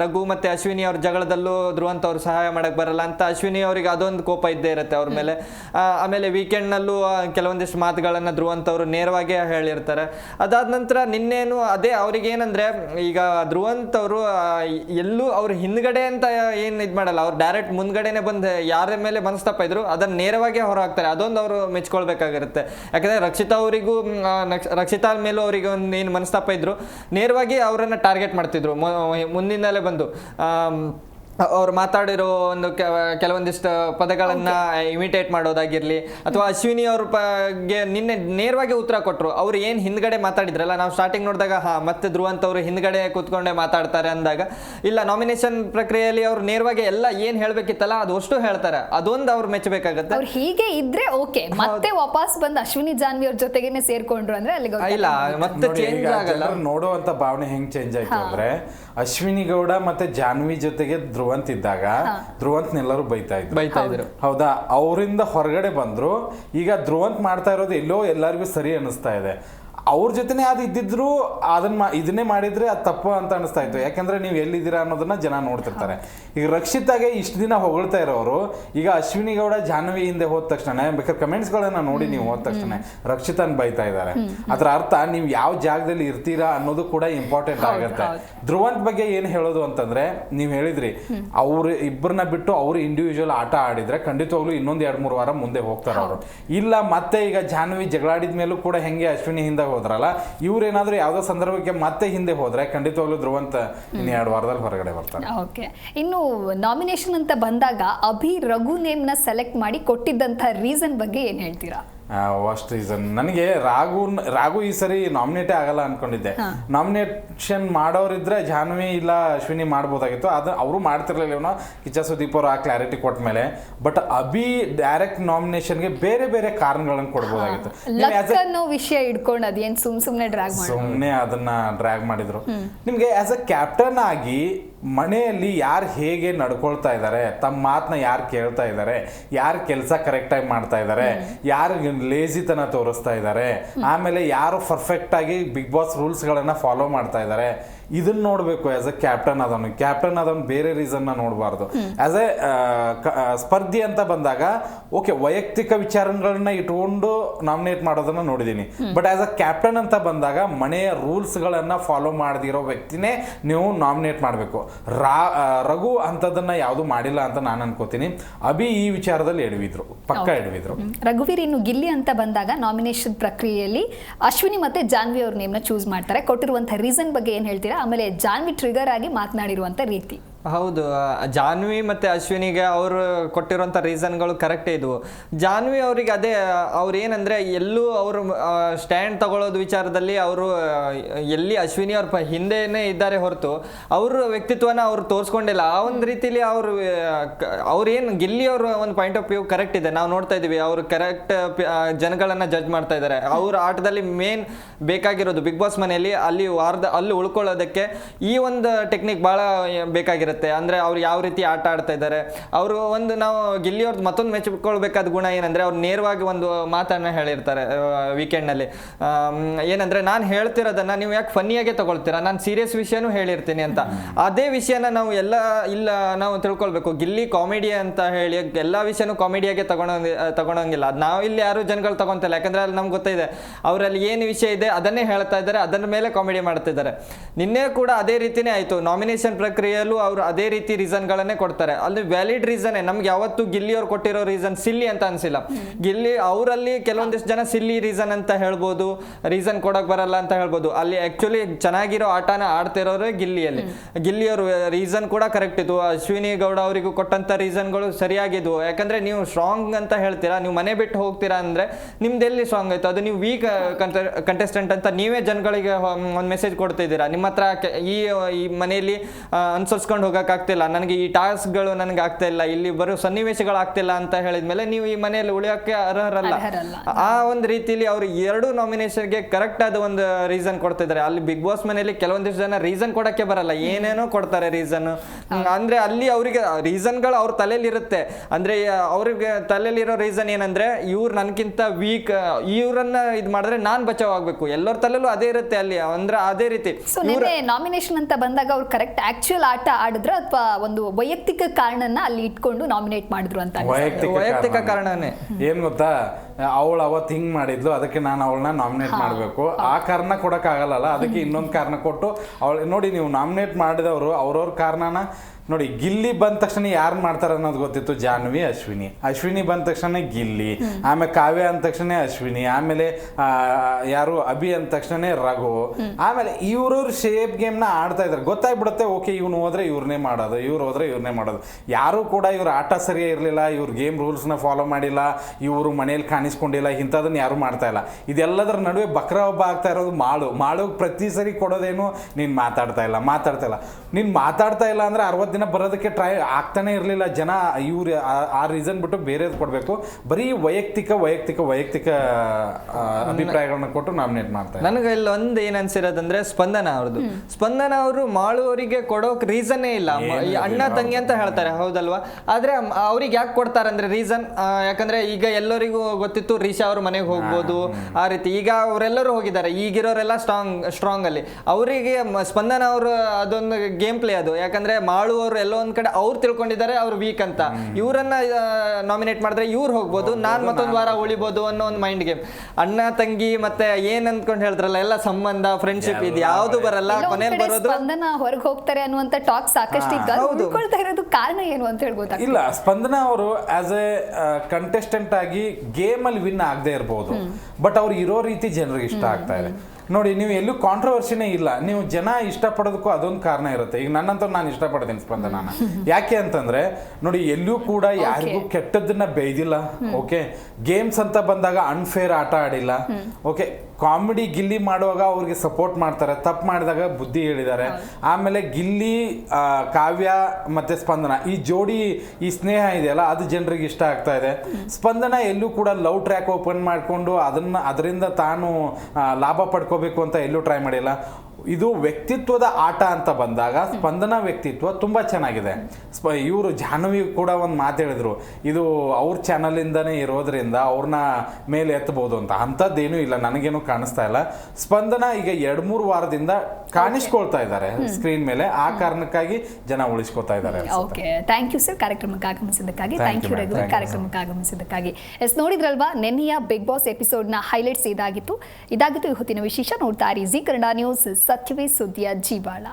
ರಘು ಮತ್ತೆ ಅಶ್ವಿನಿ ಅವ್ರ ಜಗಳದಲ್ಲೂ ಧ್ರುವಂತ ಅವ್ರು ಸಹಾಯ ಮಾಡಕ್ ಬರಲ್ಲ ಅಂತ ಅಶ್ವಿನಿ ಅವರಿಗೆ ಅದೊಂದು ಕೋಪ ಇದ್ದೇ ಇರುತ್ತೆ ಅವ್ರ ಮೇಲೆ. ಆಮೇಲೆ ವೀಕೆಂಡ್ ನಲ್ಲೂ ಕೆಲವೊಂದಿಷ್ಟು ಮಾತುಗಳನ್ನ ಧ್ರುವಂತ ಅವರು ನೇರವಾಗಿ ಹೇಳಿರ್ತಾರೆ. ಅದಾದ ನಂತರ ನಿನ್ನೇನು ಅದೇ ಅವ್ರಿಗೆ ಏನಂದ್ರೆ, ಈಗ ಧ್ರುವಂತ ಅವರು ಎಲ್ಲೂ ಅವ್ರ ಹಿಂದ್ಗಡೆ ಅಂತ ಏನ್ ಇದ್ ಮಾಡಲ್ಲ. ಅವ್ರು ಡೈರೆಕ್ಟ್ ಮುಂದ್ಗಡೆನೆ ಬಂದು ಯಾರ ಮೇಲೆ ಮನಸ್ತಾಪ ಇದ್ರು ಅದನ್ನ ನೇರವಾಗಿ ಹೊರ ಹಾಕ್ತಾರೆ ಅದೊಂದು ಅವರು ಮೆಚ್ಕೊಳ್ಬೇಕಾಗಿರುತ್ತೆ. ಯಾಕಂದ್ರೆ ರಕ್ಷಿತಾ ಅವರಿಗೂ ರಕ್ಷಿತಾ ಮೇಲೂ ಅವರಿಗೆ ಒಂದು ಏನು ಮನಸ್ತಾಪ ಇದ್ರು, ನೇರವಾಗಿ ಅವರನ್ನ ಟಾರ್ಗೆಟ್ ಮಾಡ್ತಿದ್ರು. ಮುಂದಿನಲ್ಲೇ ಬಂದು. um, ಅವ್ರು ಮಾತಾಡಿರೋ ಒಂದು ಕೆ- ಕೆಲವೊಂದಿಷ್ಟು ಪದಗಳನ್ನ ಇಮಿಟೇಟ್ ಮಾಡೋದಾಗಿರ್ಲಿ ಅಥವಾ ಅಶ್ವಿನಿ ಅವ್ರ ಬಗ್ಗೆ ನಿನ್ನೆ ನೇರವಾಗಿ ಉತ್ತರ ಕೊಟ್ರು. ಅವ್ರು ಏನ್ ಹಿಂದ್ಗಡೆ ಮಾತಾಡಿದ್ರಲ್ಲ ನಾವು ಸ್ಟಾರ್ಟಿಂಗ್ ನೋಡಿದಾಗ ಹಾ ಮತ್ತೆ ಧ್ರುವಂತ್ ಅವರು ಹಿಂದ್ಗಡೆ ಕೂತ್ಕೊಂಡೆ ಮಾತಾಡ್ತಾರೆ ಅಂದಾಗ ಇಲ್ಲ ನಾಮಿನೇಷನ್ ಪ್ರಕ್ರಿಯೆಯಲ್ಲಿ ಅವ್ರು ನೇರವಾಗಿ ಎಲ್ಲ ಏನ್ ಹೇಳ್ಬೇಕಿತ್ತಲ್ಲ ಅದು ಅಷ್ಟು ಹೇಳ್ತಾರೆ. ಅದೊಂದು ಅವ್ರು ಮೆಚ್ಚಬೇಕಾಗತ್ತೆ. ಅವ್ರು ಹೀಗೆ ಇದ್ರೆ ಓಕೆ ಮತ್ತೆ ವಾಪಸ್ ಬಂದು ಅಶ್ವಿನಿ ಜಾನ್ವಿ ಅವ್ರ ಜೊತೆಗೇನೆ ಸೇರ್ಕೊಂಡ್ರು ಅಂದ್ರೆ ಅಲ್ಲಿಗೆ ಇಲ್ಲ ಮತ್ತೆ ಚೇಂಜ್ ಆಗಲ್ಲ. ನೋಡುವಂತ ಭಾವನೆ ಹೆಂಗ್ ಚೇಂಜ್ ಆಯ್ತು ಅಂದ್ರೆ ಅಶ್ವಿನಿ ಗೌಡ ಮತ್ತೆ ಜಾನ್ವಿ ಜೊತೆಗೆ ಧ್ರುವಂತ್ ಇದ್ದಾಗ ಧ್ರುವಂತ್ನೆಲ್ಲರೂ ಬೈತಾ ಇದ್ರು. ಬೈತಾ ಇದ್ರು. ಹೌದಾ? ಅವರಿಂದ ಹೊರಗಡೆ ಬಂದ್ರು. ಈಗ ಧ್ರುವಂತ್ ಮಾಡ್ತಾ ಇರೋದು ಎಲ್ಲೋ ಎಲ್ಲರಿಗೂ ಸರಿ ಅನಿಸ್ತಾ ಇದೆ. ಅವ್ರ ಜೊತೆನೆ ಅದು ಇದ್ದಿದ್ರು ಅದನ್ನ ಇದನ್ನೇ ಮಾಡಿದ್ರೆ ಅದು ತಪ್ಪು ಅಂತ ಅನಿಸ್ತಾ ಇತ್ತು. ಯಾಕಂದ್ರೆ ನೀವು ಎಲ್ಲಿದ್ದೀರಾ ಅನ್ನೋದನ್ನ ಜನ ನೋಡ್ತಿರ್ತಾರೆ. ಈಗ ರಕ್ಷಿತಾಗೆ ಇಷ್ಟು ದಿನ ಹೊಗಳ್ತಾ ಇರೋರು ಈಗ ಅಶ್ವಿನಿ ಗೌಡ ಜಾಹ್ನವಿ ಹಿಂದೆ ಹೋದ ತಕ್ಷಣ ಬೇಕಾದ್ರೆ ಕಮೆಂಟ್ಸ್ ಗಳನ್ನ ನೋಡಿ ನೀವು ಹೋದ ತಕ್ಷಣ ರಕ್ಷಿತಾನ್ ಬೈತಾ ಇದ್ದಾರೆ. ಅದ್ರ ಅರ್ಥ ನೀವು ಯಾವ ಜಾಗದಲ್ಲಿ ಇರ್ತೀರಾ ಅನ್ನೋದು ಕೂಡ ಇಂಪಾರ್ಟೆಂಟ್ ಆಗುತ್ತೆ. ಧ್ರುವಂತ್ ಬಗ್ಗೆ ಏನ್ ಹೇಳೋದು ಅಂತಂದ್ರೆ ನೀವ್ ಹೇಳಿದ್ರಿ ಅವ್ರು ಇಬ್ಬರನ್ನ ಬಿಟ್ಟು ಅವ್ರು ಇಂಡಿವಿಜುವಲ್ ಆಟ ಆಡಿದ್ರೆ ಖಂಡಿತವಾಗ್ಲೂ ಇನ್ನೊಂದ್ ಎರಡ್ ಮೂರು ವಾರ ಮುಂದೆ ಹೋಗ್ತಾರೆ ಅವರು ಇಲ್ಲ ಮತ್ತೆ ಈಗ ಜಾನ್ವಿ ಜಗಳಾಡಿದ ಮೇಲೂ ಕೂಡ ಹೆಂಗೆ ಅಶ್ವಿನಿ ಹಿಂದೆ ಹೋದ್ರಲ್ಲ ಇವ್ರೇನಾದ್ರೂ ಯಾವ್ದೋ ಸಂದರ್ಭಕ್ಕೆ ಮತ್ತೆ ಹಿಂದೆ ಹೋದ್ರೆ ಖಂಡಿತವಾಗ್ಲೂ ಧ್ರುವಂತ ಇನ್ನು ಎರಡು ವಾರದಲ್ಲಿ ಹೊರಗಡೆ ಬರ್ತಾರೆ. ಓಕೆ. ಇನ್ನು ನಾಮಿನೇಷನ್ ಅಂತ ಬಂದಾಗ ಅಭಿ ರಘು ನೇಮ್ನ ಸೆಲೆಕ್ಟ್ ಮಾಡಿ ಕೊಟ್ಟಿದ್ದಂಥ ರೀಸನ್ ಬಗ್ಗೆ ಏನ್ ಹೇಳ್ತೀರಾ? ಫಸ್ಟ್ ರೀಸನ್ ನನಗೆ ರಾಘು ರಾಘು ಈ ಸರಿ ನಾಮಿನೇಟೇ ಆಗಲ್ಲ ಅನ್ಕೊಂಡಿದ್ದೆ. ನಾಮಿನೇಷನ್ ಮಾಡೋರಿದ್ರೆ ಜಾನ್ವಿ ಇಲ್ಲ ಅಶ್ವಿನಿ ಮಾಡ್ಬೋದಾಗಿತ್ತು. ಅದು ಅವರು ಮಾಡ್ತಿರ್ಲಿಲ್ಲ ಇವನು. ಕಿಚ್ಚ ಸುದೀಪ್ ಅವರು ಆ ಕ್ಲಾರಿಟಿ ಕೊಟ್ಟ ಮೇಲೆ. ಬಟ್ ಅಭಿ ಡೈರೆಕ್ಟ್ ನಾಮಿನೇಷನ್ಗೆ ಬೇರೆ ಬೇರೆ ಕಾರಣಗಳನ್ನು ಕೊಡ್ಬೋದಾಗಿತ್ತು. ವಿಷಯ ಇಟ್ಕೊಂಡು ಅದೇನು ಸುಮ್ ಸುಮ್ನೆ ಡ್ರಾಗ್ ಸುಮ್ನೆ ಸುಮ್ಮನೆ ಅದನ್ನ ಡ್ರ್ಯಾಗ್ ಮಾಡಿದ್ರು. ನಿಮ್ಗೆ ಆಸ್ ಅ ಕ್ಯಾಪ್ಟನ್ ಆಗಿ ಮನೆಯಲ್ಲಿ ಯಾರು ಹೇಗೆ ನಡ್ಕೊಳ್ತಾ ಇದ್ದಾರೆ ತಮ್ಮ ಮಾತನ್ನ ಯಾರು ಕೇಳ್ತಾ ಇದ್ದಾರೆ ಯಾರು ಕೆಲಸ ಕರೆಕ್ಟಾಗಿ ಮಾಡ್ತಾ ಇದ್ದಾರೆ ಯಾರು ಲೇಜಿತನ ತೋರಿಸ್ತಾ ಇದ್ದಾರೆ ಆಮೇಲೆ ಯಾರು ಪರ್ಫೆಕ್ಟಾಗಿ ಬಿಗ್ ಬಾಸ್ ರೂಲ್ಸ್ಗಳನ್ನು ಫಾಲೋ ಮಾಡ್ತಾ ಇದ್ದಾರೆ ಇದನ್ನ ನೋಡ್ಬೇಕು ಆಸ್ ಎ ಕ್ಯಾಪ್ಟನ್ ಅದನ್ನು ಕ್ಯಾಪ್ಟನ್ ಅದನ್ನು ಬೇರೆ ರೀಸನ್ನ ನೋಡಬಾರ್ದು. ಆಸ್ ಎ ಸ್ಪರ್ಧಿ ಅಂತ ಬಂದಾಗ ಓಕೆ ವೈಯಕ್ತಿಕ ವಿಚಾರಗಳನ್ನ ಇಟ್ಕೊಂಡು ನಾಮಿನೇಟ್ ಮಾಡೋದನ್ನ ನೋಡಿದೀನಿ. ಬಟ್ ಆಸ್ ಅ ಕ್ಯಾಪ್ಟನ್ ಅಂತ ಬಂದಾಗ ಮನೆಯ ರೂಲ್ಸ್ ಗಳನ್ನ ಫಾಲೋ ಮಾಡದಿರೋ ವ್ಯಕ್ತಿನೇ ನೀವು ನಾಮಿನೇಟ್ ಮಾಡಬೇಕು. ರಾ ರಘು ಅಂತದನ್ನ ಯಾವುದು ಮಾಡಿಲ್ಲ ಅಂತ ನಾನು ಅನ್ಕೋತೀನಿ. ಅಭಿ ಈ ವಿಚಾರದಲ್ಲಿ ಎಡವಿದ್ರು. ಪಕ್ಕ ಎಡವಿದ್ರು. ರಘುವೀರ್ ಇನ್ನು ಗಿಲ್ಲಿ ಅಂತ ಬಂದಾಗ ನಾಮಿನೇಷನ್ ಪ್ರಕ್ರಿಯೆಯಲ್ಲಿ ಅಶ್ವಿನಿ ಮತ್ತೆ ಜಾನ್ವಿ ಅವ್ರ ನೇಮ್ನ ಚೂಸ್ ಮಾಡ್ತಾರೆ. ಕೊಟ್ಟಿರುವಂತಹ ರೀಸನ್ ಬಗ್ಗೆ ಏನ್ ಹೇಳ್ತೀರಾ? ಆಮೇಲೆ ಜಾನ್ವಿ ಟ್ರಿಗರ್ ಆಗಿ ಮಾತನಾಡಿರುವಂಥ ರೀತಿ. ಹೌದು ಜಾನ್ವಿ ಮತ್ತೆ ಅಶ್ವಿನಿಗೆ ಅವರು ಕೊಟ್ಟಿರುವಂಥ ರೀಸನ್ಗಳು ಕರೆಕ್ಟೇ ಇದ್ವು. ಜಾನ್ವಿ ಅವರಿಗೆ ಅದೇ ಅವ್ರು ಏನಂದ್ರೆ ಎಲ್ಲೂ ಅವರು ಸ್ಟ್ಯಾಂಡ್ ತಗೊಳ್ಳೋದು ವಿಚಾರದಲ್ಲಿ ಅವರು ಎಲ್ಲಿ ಅಶ್ವಿನಿ ಅವ್ರ ಹಿಂದೆನೇ ಇದ್ದಾರೆ ಹೊರತು ಅವ್ರ ವ್ಯಕ್ತಿತ್ವನ ಅವ್ರು ತೋರಿಸ್ಕೊಂಡಿಲ್ಲ. ಆ ಒಂದು ರೀತಿಲಿ ಅವರು ಅವ್ರೇನು ಗಿಲ್ಲಿ ಅವ್ರ ಒಂದು ಪಾಯಿಂಟ್ ಆಫ್ ವ್ಯೂ ಕರೆಕ್ಟ್ ಇದೆ. ನಾವು ನೋಡ್ತಾ ಇದ್ದೀವಿ ಅವರು ಕರೆಕ್ಟ್ ಜನಗಳನ್ನ ಜಡ್ಜ್ ಮಾಡ್ತಾ ಇದ್ದಾರೆ. ಅವ್ರ ಆಟದಲ್ಲಿ ಮೇನ್ ಬೇಕಾಗಿರೋದು ಬಿಗ್ ಬಾಸ್ ಮನೆಯಲ್ಲಿ ಅಲ್ಲಿ ವಾರದ ಅಲ್ಲಿ ಉಳ್ಕೊಳ್ಳೋದಕ್ಕೆ ಈ ಒಂದು ಟೆಕ್ನಿಕ್ ಬಹಳ ಬೇಕಾಗಿರುತ್ತೆ. ಇರುತ್ತೆ. ಅಂದರೆ ಅವ್ರು ಯಾವ ರೀತಿ ಆಟ ಆಡ್ತಾ ಇದ್ದಾರೆ. ಅವರು ಒಂದು ನಾವು ಗಿಲ್ಲಿ ಅವ್ರದ್ದು ಮತ್ತೊಂದು ಮೆಚ್ಚಿಕೊಳ್ಬೇಕಾದ ಗುಣ ಏನಂದರೆ ಅವ್ರು ನೇರವಾಗಿ ಒಂದು ಮಾತನ್ನು ಹೇಳಿರ್ತಾರೆ ವೀಕೆಂಡ್ನಲ್ಲಿ ಏನಂದರೆ ನಾನು ಹೇಳ್ತಿರೋದನ್ನು ನೀವು ಯಾಕೆ ಫನ್ನಿಯಾಗೆ ತಗೊಳ್ತೀರಾ? ನಾನು ಸೀರಿಯಸ್ ವಿಷಯನೂ ಹೇಳಿರ್ತೀನಿ ಅಂತ. ಅದೇ ವಿಷಯನ ನಾವು ಎಲ್ಲ, ಇಲ್ಲ, ನಾವು ತಿಳ್ಕೊಳ್ಬೇಕು. ಗಿಲ್ಲಿ ಕಾಮಿಡಿ ಅಂತ ಹೇಳಿ ಎಲ್ಲ ವಿಷಯನೂ ಕಾಮಿಡಿಯಾಗೆ ತಗೊಳೋ ತಗೊಳಂಗಿಲ್ಲ ನಾವು ಇಲ್ಲಿ ಯಾರು ಜನಗಳು ತಗೊಂತಿಲ್ಲ. ಯಾಕಂದರೆ ಅಲ್ಲಿ ನಮ್ಗೆ ಗೊತ್ತಿದೆ ಅವರಲ್ಲಿ ಏನು ವಿಷಯ ಇದೆ ಅದನ್ನೇ ಹೇಳ್ತಾ ಇದ್ದಾರೆ. ಅದರ ಮೇಲೆ ಕಾಮಿಡಿ ಮಾಡ್ತಿದ್ದಾರೆ. ನಿನ್ನೆ ಕೂಡ ಅದೇ ರೀತಿನೇ ಆಯಿತು. ನಾಮಿನೇಷನ್ ಪ್ರಕ್ರಿಯೆಯಲ್ಲೂ ಅವರು ಅದೇ ರೀತಿ ರೀಸನ್ಗಳನ್ನೇ ಕೊಡ್ತಾರೆ. ಅಲ್ಲಿ ವ್ಯಾಲಿಡ್ ರೀಸನ್ ನಮ್ಗೆ ಯಾವತ್ತು ಗಿಲ್ಲಿ ಅವ್ರು ಕೊಟ್ಟಿರೋ ರೀಸನ್ ಸಿಲ್ಲಿ ಅಂತ ಅನ್ಸಿಲ್ಲ. ಗಿಲ್ಲಿ ಅವರಲ್ಲಿ ಕೆಲವೊಂದಿಷ್ಟು ಜನ ಸಿಲ್ಲಿ ರೀಸನ್ ಅಂತ ಹೇಳ್ಬೋದು ರೀಸನ್ ಕೊಡಕ್ ಬರಲ್ಲ ಅಂತ ಹೇಳ್ಬೋದು. ಅಲ್ಲಿ ಆಕ್ಚುಲಿ ಚೆನ್ನಾಗಿರೋ ಆಟನ ಆಡ್ತಿರೋರೇ ಗಿಲ್ಲಿಯಲ್ಲಿ. ಗಿಲ್ಲಿಯವರು ರೀಸನ್ ಕೂಡ ಕರೆಕ್ಟ್ ಇತ್ತು. ಅಶ್ವಿನಿ ಗೌಡ ಅವರಿಗೂ ಕೊಟ್ಟಂತ ರೀಸನ್ಗಳು ಸರಿಯಾಗಿದ್ವು. ಯಾಕಂದ್ರೆ ನೀವು ಸ್ಟ್ರಾಂಗ್ ಅಂತ ಹೇಳ್ತೀರಾ, ನೀವು ಮನೆ ಬಿಟ್ಟು ಹೋಗ್ತೀರಾ ಅಂದ್ರೆ ನಿಮ್ದು ಎಲ್ಲಿ ಸ್ಟ್ರಾಂಗ್ ಆಯ್ತು? ಅದು ನೀವು ವೀಕ್ ಕಂಟೆಸ್ಟೆಂಟ್ ಅಂತ ನೀವೇ ಜನಗಳಿಗೆ ಒಂದು ಮೆಸೇಜ್ ಕೊಡ್ತಿದ್ದೀರಾ? ನಿಮ್ಮ ಹತ್ರ ಈ ಮನೆಯಲ್ಲಿ ಅನುಸರಿಸ್ಕೊಂಡು ಹೋಗಕ್ ಆಗ್ತಿಲ್ಲ ನನಗೆ ಈ ಟಾಸ್ಕ್ಗಳು ನನಗೆ ಆಗ್ತಾ ಇಲ್ಲ ಇಲ್ಲಿ ಬರೋ ಸನ್ನಿವೇಶಗಳು ಆಗ್ತಿಲ್ಲ ಅಂತ ಹೇಳಿದ ಮೇಲೆ ನೀವು ಈ ಮನೆಯಲ್ಲಿ ಉಳಿಯೋಕೆ ಅರ್ಹರಲ್ಲ. ಆ ಒಂದು ರೀತಿಯಲ್ಲಿ ಅವರು ಎರಡು ನಾಮಿನೇಷನ್ಗೆ ಕರೆಕ್ಟ್ ಆದ ಒಂದು ರೀಸನ್ ಕೊಡ್ತಿದ್ದಾರೆ. ಅಲ್ಲಿ ಬಿಗ್ ಬಾಸ್ ಮನೆಯಲ್ಲಿ ಕೆಲವೊಂದಿಷ್ಟು ಜನ ರೀಸನ್ ಕೊಡಕ್ಕೆ ಬರಲ್ಲ. ಏನೇನೋ ಕೊಡ್ತಾರೆ ರೀಸನ್ ಅಂದ್ರೆ ಅಲ್ಲಿ ಅವರಿಗೆ ರೀಸನ್ಗಳು ಅವ್ರ ತಲೆಯಲ್ಲಿ ಇರುತ್ತೆ ಅಂದ್ರೆ ಅವ್ರಿಗೆ ತಲೆಯಲ್ಲಿರೋ ರೀಸನ್ ಏನಂದ್ರೆ ಇವ್ರು ನನಗಿಂತ ವೀಕ್ ಇವ್ರನ್ನ ಇದು ಮಾಡಿದ್ರೆ ನಾನ್ ಬಚಾವ್ ಆಗ್ಬೇಕು ಎಲ್ಲರ ತಲೆಯಲ್ಲೂ ಅದೇ ಇರುತ್ತೆ ಅಲ್ಲಿ. ಅಂದ್ರೆ ಅದೇ ರೀತಿ ನಾಮಿನೇಷನ್ ಅಂತ ಬಂದಾಗ ಅವ್ರು ಕರೆಕ್ಟ್ ಆಕ್ಚುಯಲ್ ಆಟ ಆಡಿದ್ರ ಅಥವಾ ಒಂದು ವೈಯಕ್ತಿಕ ಕಾರಣನ ಅಲ್ಲಿ ಇಟ್ಕೊಂಡು ನಾಮಿನೇಟ್ ಮಾಡಿದ್ರು ಅಂತ ಅನ್ಸುತ್ತೆ? ವೈಯಕ್ತಿಕ ವೈಯಕ್ತಿಕ. ಕಾರಣನೇ ಏನ್ ಗೊತ್ತಾ ಅವಳು ಅವತ್ತು ಹಿಂಗ್ ಮಾಡಿದ್ಲು ಅದಕ್ಕೆ ನಾನು ಅವಳನ್ನ ನಾಮಿನೇಟ್ ಮಾಡಬೇಕು. ಆ ಕಾರಣ ಕೊಡೋಕ್ಕಾಗಲ್ಲ ಅದಕ್ಕೆ ಇನ್ನೊಂದು ಕಾರಣ ಕೊಟ್ಟು ಅವಳು ನೋಡಿ ನೀವು ನಾಮಿನೇಟ್ ಮಾಡಿದವರು ಅವ್ರವ್ರ ಕಾರಣನ ನೋಡಿ ಗಿಲ್ಲಿ ಬಂದ ತಕ್ಷಣ ಯಾರು ಮಾಡ್ತಾರೆ ಅನ್ನೋದು ಗೊತ್ತಿತ್ತು ಜಾನ್ವಿ ಅಶ್ವಿನಿ. ಅಶ್ವಿನಿ ಬಂದ ತಕ್ಷಣ ಗಿಲ್ಲಿ ಆಮೇಲೆ ಕಾವ್ಯ ಅಂದ ತಕ್ಷಣ ಅಶ್ವಿನಿ ಆಮೇಲೆ ಯಾರು ಅಭಿ ಅಂದ ತಕ್ಷಣ ರಘು. ಆಮೇಲೆ ಇವ್ರವ್ರ ಶೇಪ್ ಗೇಮ್ನ ಆಡ್ತಾ ಇದ್ದಾರೆ ಗೊತ್ತಾಗ್ಬಿಡುತ್ತೆ ಓಕೆ ಇವ್ನು ಹೋದ್ರೆ ಇವ್ರನ್ನೇ ಮಾಡೋದು ಇವ್ರು ಹೋದ್ರೆ ಇವ್ರನ್ನೇ ಮಾಡೋದು. ಯಾರು ಕೂಡ ಇವ್ರ ಆಟ ಸರಿಯೇ ಇರಲಿಲ್ಲ ಇವ್ರ ಗೇಮ್ ರೂಲ್ಸ್ನ ಫಾಲೋ ಮಾಡಿಲ್ಲ ಇವರು ಮನೇಲಿ ಕಾಣಿಸ್ಕೊಂಡಿಲ್ಲ ಇಂಥದನ್ನ ಯಾರು ಮಾಡ್ತಾ ಇಲ್ಲ. ಇದೆಲ್ಲದರ ನಡುವೆ ಬಕ್ರ ಹಬ್ಬ ಆಗ್ತಾ ಇರೋದು ಮಾಡು ಮಾಡು ಪ್ರತಿ ಸರಿ ಕೊಡೋದೇನು ನೀನು ಮಾತಾಡ್ತಾ ಇಲ್ಲ ಮಾತಾಡ್ತಾ ಇಲ್ಲ. ನೀನು ಮಾತಾಡ್ತಾ ಇಲ್ಲ ಅಂದ್ರೆ ಅರವತ್ತು ದಿನ ಬರೋದಕ್ಕೆ ಟ್ರೈ ಆಗ್ತಾನೆ ಇರಲಿಲ್ಲ. ಜನ ಇವ್ರು ಆ- ಆ ರೀಸನ್ ಬಿಟ್ಟು ಬೇರೆದು ಕೊಡಬೇಕು. ಬರೀ ವೈಯಕ್ತಿಕ ವೈಯಕ್ತಿಕ ವೈಯಕ್ತಿಕ ಅಭಿಪ್ರಾಯಗಳನ್ನ ಕೊಟ್ಟು ನಾಮಿನೇಟ್ ಮಾಡ್ತಾರೆ ನನಗೆ ಇಲ್ಲಿ ಒಂದು ಏನು ಅನ್ಸಿರೋದಂದ್ರೆ ಸ್ಪಂದನ ಅವ್ರದ್ದು ಸ್ಪಂದನ ಅವರು ಮಾಡುವವರಿಗೆ ಕೊಡೋಕ್ ರೀಸನ್ನೇ ಇಲ್ಲ. ಈ ಅಣ್ಣ ತಂಗಿ ಅಂತ ಹೇಳ್ತಾರೆ ಹೌದಲ್ವಾ? ಆದ್ರೆ ಅವ್ರಿಗೆ ಯಾಕೆ ಕೊಡ್ತಾರೆ ಅಂದ್ರೆ ರೀಸನ್ ಯಾಕಂದ್ರೆ ಈಗ ಎಲ್ಲರಿಗೂ ಗೊತ್ತಿತ್ತು ರೀಶಾ ಅವ್ರ ಮನೆಗೆ ಹೋಗ್ಬೋದು. ಆ ರೀತಿ ಈಗ ಅವರೆಲ್ಲರೂ ಹೋಗಿದ್ದಾರೆ. ಈಗಿರೋರೆಲ್ಲ ಸ್ಟ್ರಾಂಗ್ ಸ್ಟ್ರಾಂಗ್ ಅಲ್ಲಿ. ಅವರಿಗೆ ಸ್ಪಂದನ ಅವರು ಅದೊಂದು ಗೇಮ್ ಪ್ಲೇ ಅದು. ಯಾಕಂದ್ರೆ ಮಾಳು ಅವರು ಎಲ್ಲೋ ಒಂದ್ ಕಡೆ ಅವ್ರು ತಿಳ್ಕೊಂಡಿದ್ದಾರೆ ಅವ್ರು ವೀಕ್ ಅಂತ. ಇವರನ್ನ ನಾಮಿನೇಟ್ ಮಾಡಿದ್ರೆ ಇವ್ರು ಹೋಗ್ಬೋದು ನಾನ್ ಮತ್ತೊಂದು ವಾರ ಉಳಿಬೋದು ಅನ್ನೋ ಒಂದು ಮೈಂಡ್ ಗೇಮ್ ಅಣ್ಣ ತಂಗಿ ಮತ್ತೆ ಏನ್ ಅಂದ್ಕೊಂಡು ಹೇಳಿದ್ರಲ್ಲ ಎಲ್ಲ ಸಂಬಂಧ ಫ್ರೆಂಡ್ಶಿಪ್ ಇದು ಯಾವುದು ಬರಲ್ಲ. ಕೊನೆಯಲ್ಲಿ ಬರೋದು ಸ್ಪಂದನ ಹೊರಗೆ ಹೋಗ್ತಾರೆ ಅನ್ನುವಂತ ಟಾಕ್ ಸಾಕಷ್ಟು. ಉಳ್ಕೊಳ್ತಾ ಇರೋದು ಕಾರಣ ಏನು ಅಂತ ಹೇಳ್ಬೋದು ಇಲ್ಲ ಸ್ಪಂದನ ಅವರು ಆಸ್ ಎ ಕಂಟೆಸ್ಟೆಂಟ್ ಆಗಿ ಗೇಮ್ ಅಲ್ಲಿ ವಿನ್ ಆಗದೆ ಇರ್ಬೋದು. ಬಟ್ ಅವ್ರು ಇರೋ ರೀತಿ ಜನರಿಗೆ ಇಷ್ಟ ಆಗ್ತಾ ಇದೆ. ನೋಡಿ ನೀವು ಎಲ್ಲೂ ಕಾಂಟ್ರವರ್ಸಿನೇ ಇಲ್ಲ. ನೀವು ಜನ ಇಷ್ಟಪಡೋದಕ್ಕೂ ಅದೊಂದು ಕಾರಣ ಇರುತ್ತೆ. ಈಗ ನನ್ನಂತೂ ನಾನು ಇಷ್ಟಪಡ್ತೀನಿ ಸ್ಪಂದನಾನ ಯಾಕೆ ಅಂತಂದ್ರೆ ನೋಡಿ ಎಲ್ಲೂ ಕೂಡ ಯಾರಿಗೂ ಕೆಟ್ಟದ್ದನ್ನ ಬೇಯ್ದಿಲ್ಲ. ಓಕೆ ಗೇಮ್ಸ್ ಅಂತ ಬಂದಾಗ ಅನ್ಫೇರ್ ಆಟ ಆಡಿಲ್ಲ. ಓಕೆ ಕಾಮಿಡಿ ಗಿಲ್ಲಿ ಮಾಡುವಾಗ ಅವ್ರಿಗೆ ಸಪೋರ್ಟ್ ಮಾಡ್ತಾರೆ. ತಪ್ಪು ಮಾಡಿದಾಗ ಬುದ್ಧಿ ಹೇಳಿದ್ದಾರೆ. ಆಮೇಲೆ ಗಿಲ್ಲಿ ಕಾವ್ಯ ಮತ್ತೆ ಸ್ಪಂದನ. ಈ ಜೋಡಿ ಈ ಸ್ನೇಹ ಇದೆಯಲ್ಲ ಅದು ಜನರಿಗೆ ಇಷ್ಟ ಆಗ್ತಾ ಇದೆ. ಸ್ಪಂದನ ಎಲ್ಲೂ ಕೂಡ ಲವ್ ಟ್ರ್ಯಾಕ್ ಓಪನ್ ಮಾಡಿಕೊಂಡು ಅದನ್ನ ಅದರಿಂದ ತಾನು ಲಾಭ ಪಡ್ಕೋಬೇಕು ಅಂತ ಎಲ್ಲೂ ಟ್ರೈ ಮಾಡಿಲ್ಲ. ಇದು ವ್ಯಕ್ತಿತ್ವದ ಆಟ ಅಂತ ಬಂದಾಗ ಸ್ಪಂದನ ವ್ಯಕ್ತಿತ್ವ ತುಂಬಾ ಚೆನ್ನಾಗಿದೆ. ಸ್ಪ ಇವರು ಜಾಹ್ನವಿ ಕೂಡ ಒಂದು ಮಾತು ಹೇಳಿದ್ರು. ಇದು ಅವ್ರ ಚಾನಲಿಂದನೇ ಇರೋದ್ರಿಂದ ಅವ್ರನ್ನ ಮೇಲೆ ಎತ್ತಬಹುದು ಅಂತ. ಅಂಥದ್ದೇನೂ ಇಲ್ಲ ನನಗೇನು ಕಾಣಿಸ್ತಾ ಇಲ್ಲ. ಸ್ಪಂದನ ಈಗ ಎರಡು ಮೂರು ವಾರದಿಂದ ಕಾಣಿಸ್ಕೊಳ್ತಾ ಇದ್ದಾರೆ ಸ್ಕ್ರೀನ್ ಮೇಲೆ. ಆ ಕಾರಣಕ್ಕಾಗಿ ಜನ ಉಳಿಸ್ಕೊತಾ ಇದ್ದಾರೆ ಓಕೆ ಥ್ಯಾಂಕ್ ಯು ಸರ್ ಕಾರ್ಯಕ್ರಮಕ್ಕೆ ಆಗಮಿಸಿದ್ದಕ್ಕಾಗಿ ಥ್ಯಾಂಕ್ ಯು ma'am. ರಘು ಕಾರ್ಯಕ್ರಮಕ್ಕೆ ಆಗಮಿಸಿದ್ದಕ್ಕಾಗಿ. ಎಸ್ ನೋಡಿದ್ರಲ್ವಾ? ನೆನ್ನೆಯ ಬಿಗ್ ಬಾಸ್ ಎಪಿಸೋಡ್ನ ಹೈಲೈಟ್ಸ್ ಇದಾಗಿತ್ತು. ಇದಾಗಿತ್ತು ಇವತ್ತಿನ ವಿಶೇಷ. ನೋಡ್ತಾ ಇರಿ. ಜಿ ಕನ್ನಡ ನ್ಯೂಸ್ ಸತ್ಯವೇ ಸುದ್ದಿಯ ಜೀವಾಳ